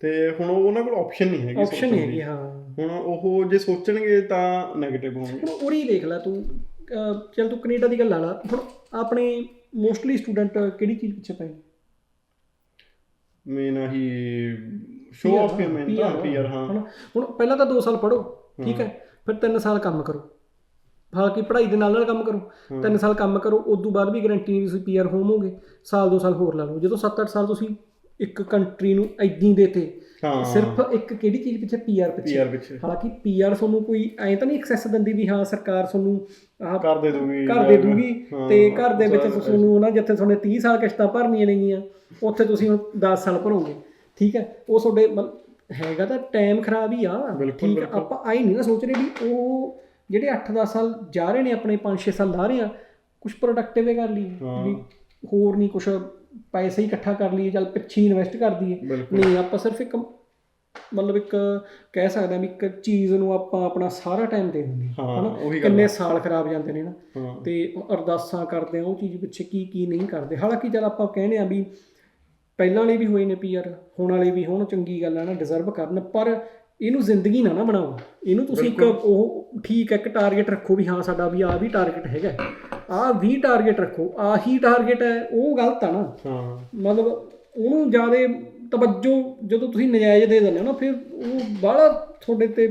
ਤੇ ਹੁਣ ਉਹਨਾਂ ਕੋਲ ਆਪਸ਼ਨ ਨਹੀਂ ਹੈਗੀ ਆਪਸ਼ਨ ਨਹੀਂ ਹੈਗੀ ਹਾਂ। ਹੁਣ ਉਹ ਜੇ ਸੋਚਣਗੇ ਤਾਂ 네ਗੇਟਿਵ ਹੋਣਗੇ। ਹੁਣ ਉਰੀ ਦੇਖ ਲੈ ਤੂੰ ਚਲ ਤੂੰ ਕੈਨੇਡਾ ਦੀ ਗੱਲ ਲਾ ਲਾ। ਹੁਣ ਆਪਣੇ ਮੋਸਟਲੀ ਸਟੂਡੈਂਟ ਕਿਹੜੀ ਚੀਜ਼ ਪਿੱਛੇ ਪਏ ਮੇਨ ਆਹੀ ਸ਼ੋਅ ਆਫ ਪੇਮੈਂਟ ਆ ਪੀਆਰ ਹਾਂ। ਹੁਣ ਪਹਿਲਾਂ ਤਾਂ 2 ਸਾਲ ਪੜੋ ਠੀਕ ਹੈ। ਫਿਰ 3 ਸਾਲ ਕੰਮ ਕਰੋ। ਹਾਲਾਂਕਿ ਪੜ੍ਹਾਈ ਦੇ ਨਾਲ ਨਾਲ ਕੰਮ ਕਰੋ 3 ਸਾਲ ਕੰਮ ਕਰੋ ਉਸ ਤੋਂ ਬਾਅਦ ਵੀ ਗਾਰੰਟੀ ਨਹੀਂ ਤੁਸੀਂ ਪੀਆਰ ਹੋਵੋਗੇ ਸਾਲ 2 ਸਾਲ ਹੋਰ ਲਾ ਲਓ। ਜਦੋਂ 7-8 ਸਾਲ ਤੁਸੀਂ ਇੱਕ ਕੰਟਰੀ ਨੂੰ ਐਦਾਂ ਦੇਤੇ ਸਿਰਫ ਇੱਕ ਕਿਹੜੀ ਚੀਜ਼ ਪਿੱਛੇ ਪੀਆਰ ਪਿੱਛੇ? ਹਾਲਾਂਕਿ ਪੀਆਰ ਤੁਹਾਨੂੰ ਕੋਈ ਐਂ ਤਾਂ ਨਹੀਂ ਐਕਸੈਸ ਦਿੰਦੀ ਵੀ ਹਾਂ ਸਰਕਾਰ ਤੁਹਾਨੂੰ ਆਹ ਕਰ ਦੇ ਦੂਗੀ ਘਰ ਦੇ ਦੂਗੀ ਤੇ ਘਰ ਦੇ ਵਿੱਚ ਤੁਹਾਨੂੰ ਨਾ ਜਿੱਥੇ ਤੁਹਾਡੇ 30 ਸਾਲ ਕਿਸ਼ਤਾਂ ਭਰਨੀਆਂ ਨੇਗੀਆਂ ਉੱਥੇ ਤੁਸੀਂ ਹੁਣ 10 ਸਾਲ ਭਰੋਗੇ। ਠੀਕ ਹੈ? ਉਹ ਤੁਹਾਡੇ ਹੈਗਾ ਤਾਂ ਟਾਈਮ ਖਰਾਬ ਹੀ ਆ। ਬਿਲਕੁਲ, ਠੀਕ ਆਪਾਂ ਆਈ ਨਹੀਂ ਨਾ ਸੋਚ ਰਹੇ ਵੀ ਉਹ ਜਿਹੜੇ 8-10 ਸਾਲ ਜਾ ਰਹੇ ਨੇ ਆਪਣੇ 5-6 ਸਾਲ ਲਾ ਰਹੇ ਆ ਕੁਝ ਪ੍ਰੋਡਕਟਿਵ ਕਰ ਲਈਏ। ਵੀ ਹੋਰ ਨਹੀਂ ਕੁਝ ਪੈਸੇ ਹੀ ਇਕੱਠਾ ਕਰ ਲਈਏ ਚੱਲ ਪਿੱਛੇ ਇਨਵੈਸਟ ਕਰ ਦਈਏ। ਨਹੀਂ ਆਪਾਂ ਸਿਰਫ ਇੱਕ ਮਤਲਬ ਇੱਕ ਕਹਿ ਸਕਦੇ ਆ ਵੀ ਇੱਕ ਚੀਜ਼ ਨੂੰ ਆਪਾਂ ਆਪਣਾ ਸਾਰਾ ਟਾਈਮ ਦੇ ਦਿੰਦੇ ਹਾਂ ਕਿੰਨੇ ਸਾਲ ਖਰਾਬ ਜਾਂਦੇ ਨੇ ਨਾ। ਤੇ ਅਰਦਾਸਾਂ ਕਰਦੇ ਆ ਉਹ ਚੀਜ਼ ਪਿੱਛੇ ਕੀ ਕੀ ਨਹੀਂ ਕਰਦੇ। ਹਾਲਾਂਕਿ ਜਦ ਆਪਾਂ ਕਹਿੰਦੇ ਆ ਵੀ ਪਹਿਲਾਂ ਵਾਲੇ ਵੀ ਹੋਏ ਨੇ ਪੀਆਰ ਹੁਣ ਵਾਲੇ ਵੀ ਹੋਣ ਚੰਗੀ ਗੱਲ ਆ ਨਾ ਡਿਜ਼ਰਵ ਕਰਨ। ਪਰ ਇਹਨੂੰ ਜ਼ਿੰਦਗੀ ਨਾ ਨਾ ਬਣਾਓ। ਇਹਨੂੰ ਤੁਸੀਂ ਇੱਕ ਉਹ ਠੀਕ ਹੈ ਇੱਕ ਟਾਰਗੇਟ ਰੱਖੋ ਵੀ ਹਾਂ ਸਾਡਾ ਵੀ ਆਹ ਵੀ ਟਾਰਗੇਟ ਹੈਗਾ ਆਹ ਵੀ ਟਾਰਗੇਟ ਰੱਖੋ ਆਹੀ ਟਾਰਗੇਟ ਹੈ ਉਹ ਗਲਤ ਆ ਨਾ। ਹਾਂ। ਮਤਲਬ ਉਹਨੂੰ ਜ਼ਿਆਦਾ ਤਵੱਜੋ ਜਦੋਂ ਤੁਸੀਂ ਨਜਾਇਜ਼ ਦੇ ਦਿੰਦੇ ਹੋ ਨਾ ਫਿਰ ਉਹ ਬਾਹਲਾ ਤੁਹਾਡੇ ਤੇ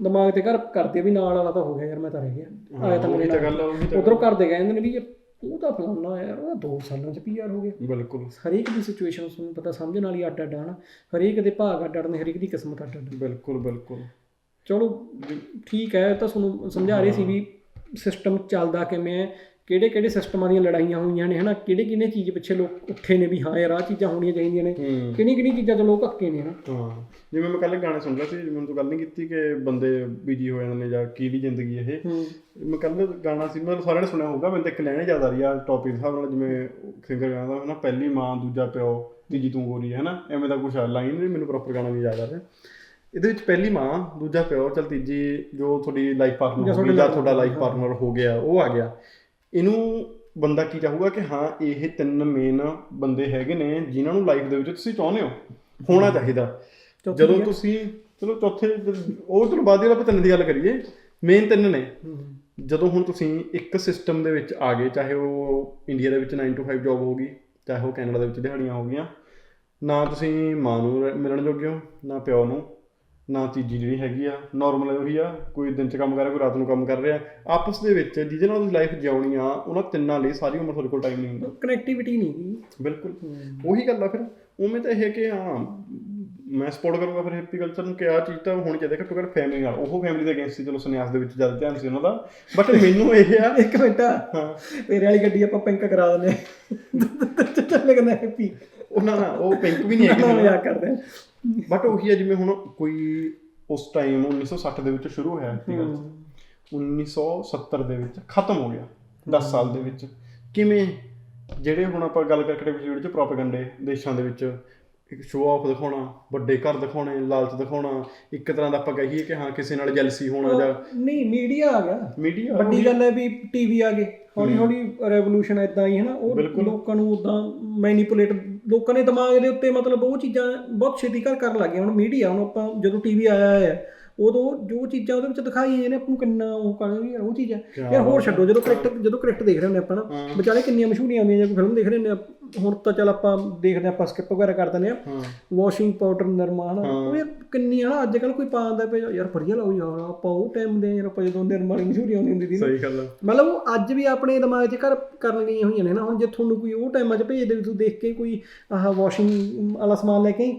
ਦਿਮਾਗ ਤੇ ਘਰ ਕਰਦੇ ਆ ਵੀ ਨਾਲ ਵਾਲਾ ਤਾਂ ਹੋ ਗਿਆ ਯਾਰ ਮੈਂ ਤਾਂ ਰਹਿ ਗਿਆ। ਆਇਆ ਤਾਂ ਮੇਰੇ ਤਾਂ ਨਾਲ। ਆ ਉਧਰੋਂ ਘਰ ਦੇ ਕਹਿੰਦੇ ਨੇ ਵੀ ਉਹ ਤਾਂ ਫਲਾਨਾ ਯਾਰ ਉਹ 2 ਸਾਲਾਂ ਚ ਪੀਆਰ ਹੋ ਗਿਆ। ਬਿਲਕੁਲ। ਹਰੇਕ ਦੀ ਸਿਚੁਏਸ਼ਨ ਤੁਹਾਨੂੰ ਪਤਾ ਸਮਝਣ ਵਾਲੀ ਅੱਡ ਅੱਡ ਆ ਨਾ। ਹਰੇਕ ਦੇ ਭਾਗ ਅੱਡ ਅੱਡ ਨੇ ਹਰੇਕ ਦੀ ਕਿਸਮਤ ਅੱਡ ਅੱਡ ਬਿਲਕੁਲ ਬਿਲਕੁਲ। ਚਲੋ ਠੀਕ ਹੈ ਤਾਂ ਤੁਹਾਨੂੰ ਸਮਝਾ ਰਹੇ ਸੀ ਵੀ ਸਿਸਟਮ ਚੱਲਦਾ ਕਿਵੇਂ ਹੈ। ਕਿਹੜੇ ਕਿਹੜੇ ਸਿਸਟਮਾਂ ਦੀਆਂ ਲੜਾਈਆਂ ਹੋਈਆਂ ਨੇ ਹਨਾ? ਕਿਹੜੇ ਕਿਹਨੇ ਚੀਜ਼ ਪਿੱਛੇ ਲੋਕ ਉੱਠੇ ਨੇ ਵੀ ਹਾਂ ਯਾਰ ਆਹ ਚੀਜ਼ਾਂ ਹੋਣੀਆਂ ਚਾਹੀਦੀਆਂ ਨੇ। ਕਿਹੜੀ ਕਿਹੜੀ ਚੀਜ਼ਾਂ ਤੋਂ ਲੋਕ ਹੱਕੇ ਨੇ ਹਨਾ? ਹਾਂ। ਜਿਵੇਂ ਮੈਂ ਕੱਲ ਗਾਣੇ ਸੁਣ ਰਿਹਾ ਸੀ ਮੈਨੂੰ ਤਾਂ ਗੱਲ ਨਹੀਂ ਕੀਤੀ ਕਿ ਬੰਦੇ ਬਿਜ਼ੀ ਹੋ ਜਾਂਦੇ ਨੇ ਜਾਂ ਕਿਹਦੀ ਜ਼ਿੰਦਗੀ ਇਹ। ਮੈਂ ਕੱਲ ਗਾਣਾ ਸੀ ਮੈਂ ਸਾਰਿਆਂ ਨੇ ਸੁਣਿਆ ਹੋਊਗਾ ਮੈਨੂੰ ਤਾਂ ਇੱਕ ਲੈਣੇ ਜ਼ਿਆਦਾ ਰਹੀ ਆ ਟੌਪਿਕ ਹਿਸਾਬ ਨਾਲ ਜਿਵੇਂ ਸਿੰਗਰ ਗਾਉਂਦਾ ਹਨਾ? ਪਹਿਲੀ ਮਾਂ ਦੂਜਾ ਪਿਓ ਤੀਜੀ ਤੂੰ ਗੋਰੀ ਹੈ ਹਨਾ? ਐਵੇਂ ਦਾ ਆ ਲਾਈਨ ਨਹੀਂ ਮੈਨੂੰ ਪ੍ਰੋਪਰ ਗਾਣਾ ਨਹੀਂ ਯਾਦ ਆ ਰਿਹਾ। ਇਹਦੇ ਵਿੱਚ ਪਹਿਲੀ ਮਾਂ ਦੂਜਾ ਪਿਓ ਚਲ ਤੀਜੀ ਜੋ ਤੁਹਾਡੀ ਲਾਈਫ ਪਾਰਟਨਰ ਹੋ ਜਾਂ ਤੁਹਾਡਾ ਲਾਈਫ ਪਾਰਟਨਰ ਹੋ ਗਿਆ ਉਹ ਆ ਗਿਆ। ਇਹਨੂੰ ਬੰਦਾ ਕੀ ਚਾਹੂਗਾ ਕਿ ਹਾਂ ਇਹ ਤਿੰਨ ਮੇਨ ਬੰਦੇ ਹੈਗੇ ਨੇ ਜਿਨ੍ਹਾਂ ਨੂੰ ਲਾਈਫ ਦੇ ਵਿੱਚ ਤੁਸੀਂ ਚਾਹੁੰਦੇ ਹੋ ਹੋਣਾ ਚਾਹੀਦਾ। ਜਦੋਂ ਤੁਸੀਂ ਚਲੋ ਚੌਥੇ ਉਹ ਤੋਂ ਬਾਅਦ ਜੇ ਆਪਾਂ ਤਿੰਨ ਦੀ ਗੱਲ ਕਰੀਏ। ਮੇਨ ਤਿੰਨ ਨੇ। ਜਦੋਂ ਹੁਣ ਤੁਸੀਂ ਇੱਕ ਸਿਸਟਮ ਦੇ ਵਿੱਚ ਆ ਗਏ ਚਾਹੇ ਉਹ ਇੰਡੀਆ ਦੇ ਵਿੱਚ 9 to 5 ਜੌਬ ਹੋਗੀ ਚਾਹੇ ਉਹ ਕੈਨੇਡਾ ਦੇ ਵਿੱਚ ਦਿਹਾੜੀਆਂ ਹੋ ਗਈਆਂ ਨਾ ਤੁਸੀਂ ਮਾਂ ਨੂੰ ਮਿਲਣ ਜੋਗੇ ਹੋ ਨਾ ਪਿਓ ਨੂੰ। ਨਾ ਤੀਜੀ ਜਿਹੜੀ ਹੈਗੀ ਆ ਨਾਰਮਲ ਉਹੀ ਆ ਕੋਈ ਦਿਨ ਚ ਕੰਮ ਕਰ ਰਿਹਾ ਕੋਈ ਰਾਤ ਨੂੰ ਕੰਮ ਕਰ ਰਿਹਾ। ਆਪਸ ਦੇ ਵਿੱਚ ਜਿਹਦੇ ਨਾਲ ਤੁਸੀਂ ਲਾਈਫ ਜਿਉਣੀ ਆ ਉਹਨਾਂ ਤਿੰਨਾਂ ਲਈ ਸਾਰੀ ਉਮਰ ਤੁਹਾਡੇ ਕੋਲ ਟਾਈਮ ਨਹੀਂ ਹੁੰਦਾ। ਕਨੈਕਟੀਵਿਟੀ ਨਹੀਂ ਬਿਲਕੁਲ। ਉਹੀ ਗੱਲ ਆ ਫਿਰ ਉਵੇਂ ਤਾਂ ਇਹ ਕਿ ਹਾਂ ਮੈਂ ਸਪੋਰਟ ਕਰੂੰਗਾ ਫਿਰ ਹੈਪੀ ਕਲਚਰ ਨੂੰ ਕਿ ਆ ਚੀਜ਼ ਤਾਂ ਹੋਣੀ ਚਾਹੀਦੀ ਘੱਟੋ ਘੱਟ ਫੈਮਿਲੀ ਨਾਲ ਉਹ ਫੈਮਿਲੀ ਦੇ ਅਗੇਂਸਟ ਸੀ ਚਲੋ ਸੰਨਿਆਸ ਦੇ ਵਿੱਚ ਜ਼ਿਆਦਾ ਧਿਆਨ ਸੀ ਉਹਨਾਂ ਦਾ। ਬਟ ਮੈਨੂੰ ਇਹ ਆ ਇੱਕ ਮਿੰਟ ਹਾਂ। ਤੇਰੇ ਵਾਲੀ ਗੱਡੀ ਆਪਾਂ ਪਿੰਕ ਕਰਾ ਦਿੰਦੇ ਹਾਂ। ਚੱਲ ਕਹਿੰਦਾ ਹੈਪੀ ਉਹਨਾਂ ਨਾਲ ਉਹ ਪਿੰਕ ਵੀ ਨਹੀਂ ਨਾ ਹੈਗੀ ਮਜ਼ਾਕ ਕਰਦੇ ਹਾਂ ਬਟ ਉਹੀ ਆ ਜਿਵੇਂ ਹੁਣ ਕੋਈ ਉਸ ਟਾਈਮ 1960 ਦੇ ਵਿੱਚ ਸ਼ੁਰੂ ਹੋਇਆ ਹੈਪੀ ਕਲਚਰ 1970 ਦੇ ਵਿੱਚ ਖਤਮ ਹੋ ਗਿਆ 10 ਸਾਲ ਦੇ ਵਿੱਚ। ਕਿਵੇਂ? ਜਿਹੜੇ ਹੁਣ ਆਪਾਂ ਗੱਲ ਕਰਕੇ ਪਿਛਲੇ ਵੀਡੀਓ ਚ ਪ੍ਰੋਪਗੈਂਡੇ ਦੇਸ਼ਾਂ ਦੇ ਵਿੱਚ ਇੱਕ ਸ਼ੋਅ ਆਫ ਦਿਖਾਉਣਾ ਵੱਡੇ ਘਰ ਦਿਖਾਉਣੇ ਲਾਲਚ ਦਿਖਾਉਣਾ ਇੱਕ ਤਰ੍ਹਾਂ ਦਾ ਆਪਾਂ ਕਹੀਏ ਕਿ ਹਾਂ ਕਿਸੇ ਨਾਲ ਜੈਲਸੀ ਹੋਣਾ ਜਾਂ ਨਹੀਂ ਮੀਡੀਆ ਆ ਗਿਆ। ਮੀਡੀਆ ਵੱਡੀ ਗੱਲ ਹੈ ਵੀ ਟੀਵੀ ਆ ਗਏ। ਹੌਲੀ ਹੌਲੀ ਰੈਵੋਲੂਸ਼ਨ ਇਦਾਂ ਹੀ ਹੈ ਨਾ ਉਹ ਲੋਕਾਂ ਨੂੰ ਉਦਾਂ ਮੈਨੀਪੂਲੇਟ ਲੋਕਾਂ ਦੇ ਦਿਮਾਗ ਦੇ ਉੱਤੇ ਮਤਲਬ ਉਹ ਚੀਜ਼ਾਂ ਬਹੁਤ ਛੇਤੀ ਕਰ ਕਰਨ ਲੱਗੇ ਹੁਣ ਮੀਡੀਆ ਹੁਣ ਆਪਾਂ ਜਦੋਂ ਟੀਵੀ ਆਇਆ ਹੈ ਉਦੋਂ ਜੋ ਚੀਜ਼ਾਂ ਉਹਦੇ ਵਿੱਚ ਦਿਖਾਈ ਇਹਨੇ ਆਪਾਂ ਨੂੰ ਕਿੰਨਾ ਉਹ ਕਰਦੇ ਯਾਰ ਉਹ ਚੀਜ਼। ਹੈ ਯਾਰ ਹੋਰ ਛੱਡੋ ਜਦੋਂ ਕ੍ਰਿਕਟ ਜਦੋਂ ਕ੍ਰਿਕਟ ਦੇਖ ਰਹੇ ਹੁੰਦੇ ਆਪਾਂ ਨਾ ਵਿਚਾਲੇ ਕਿੰਨੀਆਂ ਮਸ਼ਹੂਰੀਆਂ ਆਉਂਦੀਆਂ ਜਾਂ ਕੋਈ ਫਿਲਮ ਦੇਖ ਰਹੇ ਹੁੰਦੇ ਆ ਹੁਣ ਤਾਂ ਚੱਲ ਆਪਾਂ ਦੇਖਦੇ ਆਪਾਂ ਸਕਿਪ ਵਗੈਰਾ ਕਰ ਦਿੰਦੇ ਆ ਵਾਸ਼ਿੰਗ ਪਾਊਡਰ ਨਿਰਮਾ ਹਨਾ ਉਹ ਯਾਰ ਕਿੰਨੀ ਹਨਾ ਅੱਜ ਕੱਲ ਕੋਈ ਪਾਉਂਦਾ ਪਿਆ ਯਾਰ ਵਧੀਆ ਲੱਗੂ ਯਾਰ ਆਪਾਂ ਉਹ ਟਾਈਮ ਦੇ ਯਾਰ ਆਪਾਂ ਜਦੋਂ ਨਿਰਮਾ ਦੀ ਮਸ਼ਹੂਰੀ ਆਉਂਦੀ ਹੁੰਦੀ ਸੀ ਸਹੀ ਗੱਲ ਮਤਲਬ ਉਹ ਅੱਜ ਵੀ ਆਪਣੇ ਦਿਮਾਗ 'ਚ ਕਰ ਕਰਨ ਗਈਆਂ ਹੋਈਆਂ ਨੇ ਨਾ ਹੁਣ ਜੇ ਤੁਹਾਨੂੰ ਕੋਈ ਉਹ ਟਾਈਮਾਂ 'ਚ ਭੇਜਦੇ ਵੀ ਤੁਸੀਂ ਦੇਖ ਕੇ ਕੋਈ ਆਹ ਵਾਸ਼ਿੰਗ ਵਾਲਾ ਸਮਾਨ ਲੈ ਕੇ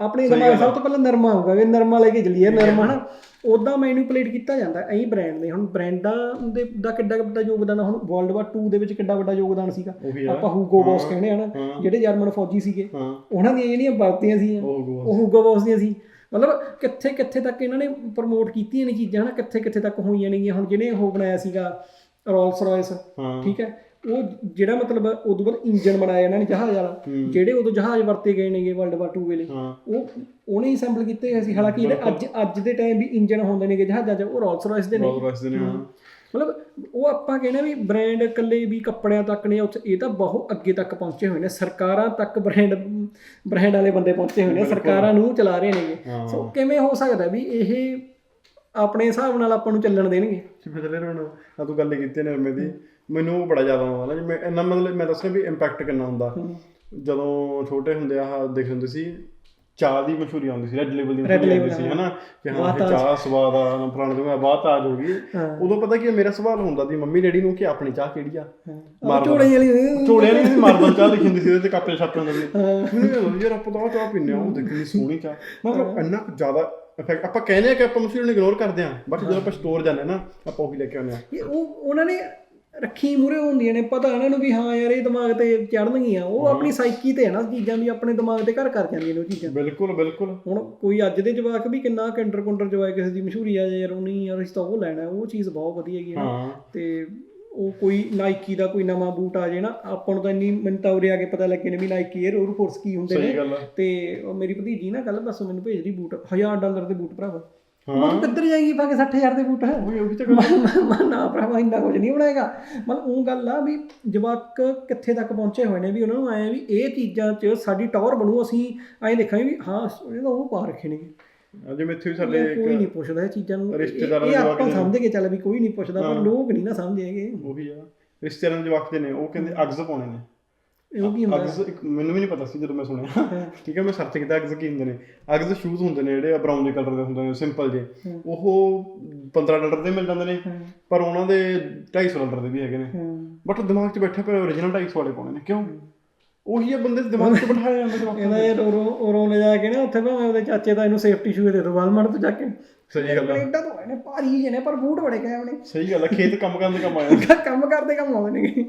ਆਪਣੇ ਦਿਮਾਗ ਸਭ ਤੋਂ ਪਹਿਲਾਂ ਨਰਮਾ ਆਊਗਾ ਵੀ ਨਰਮਾ ਲੈ ਕੇ ਚੱਲੀਏ। ਨਰਮਾ ਹਨਾ ਉਦਾਂ ਮੈਨੀਪੂਲੇਟ ਕੀਤਾ ਜਾਂਦਾ ਐਂ ਬ੍ਰਾਂਡ ਨੇ ਹੁਣ ਬ੍ਰਾਂਡਾਂ ਦੇ ਦਾ ਕਿੱਡਾ ਵੱਡਾ ਯੋਗਦਾਨ ਹੁਣ ਵਰਲਡ ਵਾਰ 2 ਦੇ ਵਿੱਚ ਕਿੱਡਾ ਵੱਡਾ ਯੋਗਦਾਨ ਸੀਗਾ। ਆਪਾਂ ਹੂਗੋ ਬੌਸ ਕਹਿੰਦੇ ਆ ਨਾ। ਜਿਹੜੇ ਜਰਮਨ ਫੌਜੀ ਸੀਗੇ ਉਹਨਾਂ ਦੀਆਂ ਜਿਹੜੀਆਂ ਵਰਤੀਆਂ ਸੀ ਉਹ ਹੂਗੋ ਬੌਸ ਦੀਆਂ ਸੀ। ਮਤਲਬ ਕਿੱਥੇ ਕਿੱਥੇ ਤੱਕ ਇਹਨਾਂ ਨੇ ਪ੍ਰਮੋਟ ਕੀਤੀਆਂ ਨੇ ਚੀਜ਼ਾਂ ਹਨਾ ਕਿੱਥੇ ਕਿੱਥੇ ਤੱਕ ਹੋਈਆਂ ਨੇਗੀਆਂ। ਹੁਣ ਜਿਹਨੇ ਉਹ ਬਣਾਇਆ ਸੀਗਾ ਰੋਲਸ ਰਾਇਸ ਠੀਕ ਹੈ? ਉਹ ਜਿਹੜਾ ਮਤਲਬ ਉਦੋਂ ਬਾਅਦ ਇੰਜਨ ਬਣਾਇਆ ਇਹਨਾਂ ਨੇ ਜਹਾਜ਼ ਵਾਲਾ ਜਿਹੜੇ ਉਦੋਂ ਜਹਾਜ਼ ਵਰਤੇ ਗਏ ਨੇਗੇ ਵਰਲਡ ਵਾਰ 2 ਵੇਲੇ ਹਾਂ। ਉਹ ਉਹਨੇ ਅਸੈਂਬਲ ਕੀਤੇ ਹੋਏ ਸੀ। ਹਾਲਾਂਕਿ ਜਿਹੜੇ ਅੱਜ ਅੱਜ ਦੇ ਟਾਈਮ ਵੀ ਇੰਜਨ ਹੁੰਦੇ ਨੇਗੇ ਜਹਾਜ਼ਾਂ 'ਚ ਉਹ ਰੋਲਸ ਰਾਇਸ ਦੇ ਨੇ। ਬਹੁਤ ਵਸਦੇ ਨੇ ਹਾਂ। ਮਤਲਬ ਉਹ ਆਪਾਂ ਕਹਿੰਦੇ ਵੀ ਬ੍ਰਾਂਡ ਇਕੱਲੇ ਵੀ ਕੱਪੜਿਆਂ ਤੱਕ ਨੇ ਉੱਥੇ ਇਹ ਤਾਂ ਬਹੁਤ ਅੱਗੇ ਤੱਕ ਪਹੁੰਚੇ ਹੋਏ ਨੇ। ਸਰਕਾਰਾਂ ਤੱਕ ਬ੍ਰਾਂਡ ਬ੍ਰਾਂਡ ਵਾਲੇ ਬੰਦੇ ਪਹੁੰਚੇ ਹੋਏ ਨੇ ਸਰਕਾਰਾਂ ਨੂੰ ਚਲਾ ਰਹੇ ਨੇਗੇ। ਹਾਂ। ਸੋ ਕਿਵੇਂ ਹੋ ਸਕਦਾ ਵੀ ਇਹ ਆਪਣੇ ਹਿਸਾਬ ਨਾਲ ਆਪਾਂ ਨੂੰ ਚੱਲਣ ਦੇਣਗੇ। ਜਿਵੇਂ ਚੱਲੇ ਰਹਿਣਾ ਆ ਤੂੰ ਗੱਲ ਕੀਤੀ ਨਰਮੇ ਦੀ। ਮੈਨੂੰ ਉਹ ਬੜਾ ਜ਼ਿਆਦਾ ਆਉਂਦਾ ਨਾ ਜਿਵੇਂ ਇੰਨਾ ਮਤਲਬ ਮੈਂ ਦੱਸਣਾ ਵੀ ਇੰਪੈਕਟ ਕਿੰਨਾ ਹੁੰਦਾ। ਜਦੋਂ ਛੋਟੇ ਹੁੰਦੇ ਆ ਦੇਖ ਹੁੰਦੇ ਸੀ ਚਾਹ ਦੀ ਮਸ਼ਹੂਰੀ ਆਉਂਦੀ ਸੀ ਰੈੱਡ ਲੇਬਲ ਦੀ ਮਸ਼ਹੂਰੀ ਆਉਂਦੀ ਸੀ ਹਨਾ? ਕਿ ਹਾਂ ਇਹ ਚਾਹ ਸਵਾਦ ਆ ਫਲਾਣੇ ਤੋਂ ਬਾਅਦ ਤਾਜ ਹੋ ਗਈ। ਉਦੋਂ ਪਤਾ ਕੀ ਮੇਰਾ ਸਵਾਲ ਹੁੰਦਾ ਸੀ ਮੰਮੀ ਡੈਡੀ ਨੂੰ ਕਿ ਆਪਣੀ ਚਾਹ ਕਿਹੜੀ ਆ? ਝੋਲੇ ਵਾਲੀ ਝੋਲੇ ਵਾਲੀ ਸੀ ਮਾਰਬਲ ਚਾਹ ਲਿਖੀ ਹੁੰਦੀ ਸੀ ਉਹਦੇ ਤੇ ਕੱਪੇ ਛਾਪੇ ਹੁੰਦੇ ਸੀ। ਮੈਨੂੰ ਯਾਰ ਆਪਾਂ ਤਾਂ ਚਾਹ ਪੀਂਦੇ ਆ ਉਹ ਦੇਖ ਸੋਹਣੀ ਚਾਹ। ਮਤਲਬ ਇੰਨਾ ਜ਼ਿਆਦਾ ਇਫੈਕਟ ਆਪਾਂ ਕਹਿੰਦੇ ਆ ਕਿ ਆਪਾਂ ਮਸ਼ਹੂਰੀ ਨੂੰ ਇਗਨੋਰ ਕਰਦੇ ਆ ਬਟ ਜਦੋਂ ਆਪਾਂ ਸਟੋਰ ਜਾਂਦੇ ਆ ਨਾ ਆਪਾਂ ਉਹੀ ਲੈ ਕੇ ਆਉਂਦੇ ਆ ਇਹ ਉਹ ਉਹਨਾਂ ਨੇ ਰੱਖੀ ਮੂਰੇ ਹੁੰਦੀਆਂ ਨੇ ਪਤਾ ਇਹਨਾਂ ਨੂੰ ਵੀ ਹਾਂ ਯਾਰ ਇਹ ਦਿਮਾਗ ਤੇ ਚੜਨਗੀਆਂ ਉਹ ਆਪਣੀ ਸਾਈਕੀ ਤੇ ਹੈ ਨਾ ਚੀਜ਼ਾਂ ਵੀ ਆਪਣੇ ਦਿਮਾਗ ਤੇ ਘਰ ਕਰ ਜਾਂਦੀਆਂ ਨੇ ਉਹ ਚੀਜ਼ਾਂ। ਬਿਲਕੁਲ ਬਿਲਕੁਲ। ਹੁਣ ਕੋਈ ਅੱਜ ਦੇ ਜਵਾਕ ਵੀ ਕਿੰਨਾ ਕਿੰਡਰ ਕੁੰਡਰ ਜਵਾਕ ਕਿਸੇ ਦੀ ਮਸ਼ਹੂਰੀ ਆ ਯਾਰ ਉਹ ਨਹੀਂ ਯਾਰ ਅਸੀਂ ਤਾਂ ਉਹ ਲੈਣਾ ਉਹ ਚੀਜ਼ ਬਹੁਤ ਵਧੀਆ ਹੈਗੀ ਨਾ। ਹਾਂ। ਤੇ ਉਹ ਕੋਈ ਨਾਈਕੀ ਦਾ ਕੋਈ ਨਵਾਂ ਬੂਟ ਆ ਜੇ ਨਾ ਆਪਾਂ ਨੂੰ ਤਾਂ ਇੰਨੀ ਮੈਨੂੰ ਤਾਂ ਉਰੇ ਆ ਕੇ ਪਤਾ ਲੱਗੇ ਨੇ ਵੀ ਨਾਈਕੀ 에ਅਰ ਔਰ ਫੋਰਸ ਕੀ ਹੁੰਦੇ ਨੇ। ਤੇ ਉਹ ਮੇਰੀ ਭਤੀਜੀ ਨਾ ਕੱਲ ਬਸ ਮੈਨੂੰ ਭੇਜ ਰਹੀ ਬੂਟ 1000 ਡਾਲਰ ਦੇ ਬੂਟ ਭਰਾਵਾ। ਹਾਂ। ਮੈਂ ਕਿੱਧਰ ਜਾਏਗੀ ਪਾ ਕੇ 60000 ਦੇ ਬੂਟ? ਉਹੀ ਉਹੀ ਤਾਂ ਗੱਲ ਮੈਂ- ਨਾ ਭਰਾਵਾ ਇੰਨਾ ਕੁਝ ਨਹੀਂ ਬਣਾਏਗਾ ਮਤਲਬ ਉਹ ਗੱਲ ਆ ਵੀ ਜਵਾਕ ਕਿੱਥੇ ਤੱਕ ਪਹੁੰਚੇ ਹੋਏ ਨੇ ਵੀ ਉਹਨਾਂ ਨੂੰ ਆਏ ਵੀ ਇਹ ਚੀਜ਼ਾਂ 'ਚ ਸਾਡੀ ਟਾਵਰ ਬਣੂ ਅਸੀਂ ਐਂ ਦੇਖਾਂਗੇ ਵੀ ਹਾਂ ਤਾਂ ਉਹ ਪਾ ਰੱਖੇ ਨੇ ਮੈਂ ਇੱਥੇ ਵੀ ਸਾਡੇ ਕੋਈ ਨਹੀਂ ਪੁੱਛਦਾ ਇਹ ਚੀਜ਼ਾਂ ਨੂੰ। ਰਿਸ਼ਤੇਦਾਰਾਂ ਦੇ ਆਪਾਂ ਸਮਝ ਕੇ ਚੱਲ ਵੀ ਕੋਈ ਨਹੀਂ ਪੁੱਛਦਾ ਪਰ ਲੋਕ ਨਹੀਂ ਨਾ ਸਮਝੇਗੇ ਉਹੀ ਆ। ਰਿਸ਼ਤੇਦਾਰਾਂ ਦੇ ਵਕਤ ਨੇ ਉਹ ਕਹਿੰਦੇ ਅਗਜ਼ ਪਾਉਣੇ ਨੇ। ਇਹਨੂੰ ਕੀ ਹੁੰਦਾ? ਅਗਜ਼ ਇੱਕ ਮੈਨੂੰ ਵੀ ਨਹੀਂ ਪਤਾ ਸੀ ਜਦੋਂ ਮੈਂ ਸੁਣਿਆ। ਠੀਕ ਹੈ ਮੈਂ ਸਰਚ ਕੀਤਾ ਅਗਜ਼ ਕੀ ਹੁੰਦੇ ਨੇ। ਅਗਜ਼ ਸ਼ੂਜ਼ ਹੁੰਦੇ ਨੇ ਜਿਹੜੇ ਬਰਾਊਨ ਜਿਹੇ ਕਲਰ ਦੇ ਹੁੰਦੇ ਨੇ ਸਿੰਪਲ ਜੇ ਉਹ 15 ਡਾਲਰ ਦੇ ਮਿਲ ਜਾਂਦੇ ਨੇ ਪਰ ਉਹਨਾਂ ਦੇ 250 ਡਾਲਰ ਦੇ ਵੀ ਹੈਗੇ ਨੇ। ਬਟ ਦਿਮਾਗ 'ਚ ਬੈਠੇ ਪਏ origignal 250 ਵਾਲੇ ਪਾਉਣੇ ਨੇ। ਕਿਉਂ? ਉਹੀ ਆ ਬੰਦੇ ਦੇ ਦਿਮਾਗ 'ਚ ਬਿਠਾਇਆ ਜਾਂਦਾ ਜਵਾਕਾਂ ਇਹਦਾ ਇਹ ਰੋ ਰੋ ਰੋ ਲੈ ਜਾ ਕੇ ਨਾ ਉੱਥੇ ਭਾਵੇਂ ਉਹਦੇ ਚਾਚੇ ਦਾ ਇਹਨੂੰ ਸੇਫਟੀ ਸ਼ੂਜ਼ ਦੇ ਦੋ ਵਾਲਮਾਰਟ ਤੋਂ ਜਾ ਕੇ। ਸਹੀ ਗੱਲ ਆ। ਕੈਨੇਡਾ ਤੋਂ ਆਏ ਨੇ ਭਾਰੀ ਜਿਹੇ ਨੇ ਪਰ ਬੂਟ ਬੜੇ ਕਾਇਮ ਨੇ। ਸਹੀ ਗੱਲ ਆ ਖੇਤ ਕੰਮ ਕਰਨ ਦੇ ਕੰਮ ਆਇਆ ਕੰਮ ਕਰਦੇ ਕੰਮ ਆਉਂਦੇ ਨੇ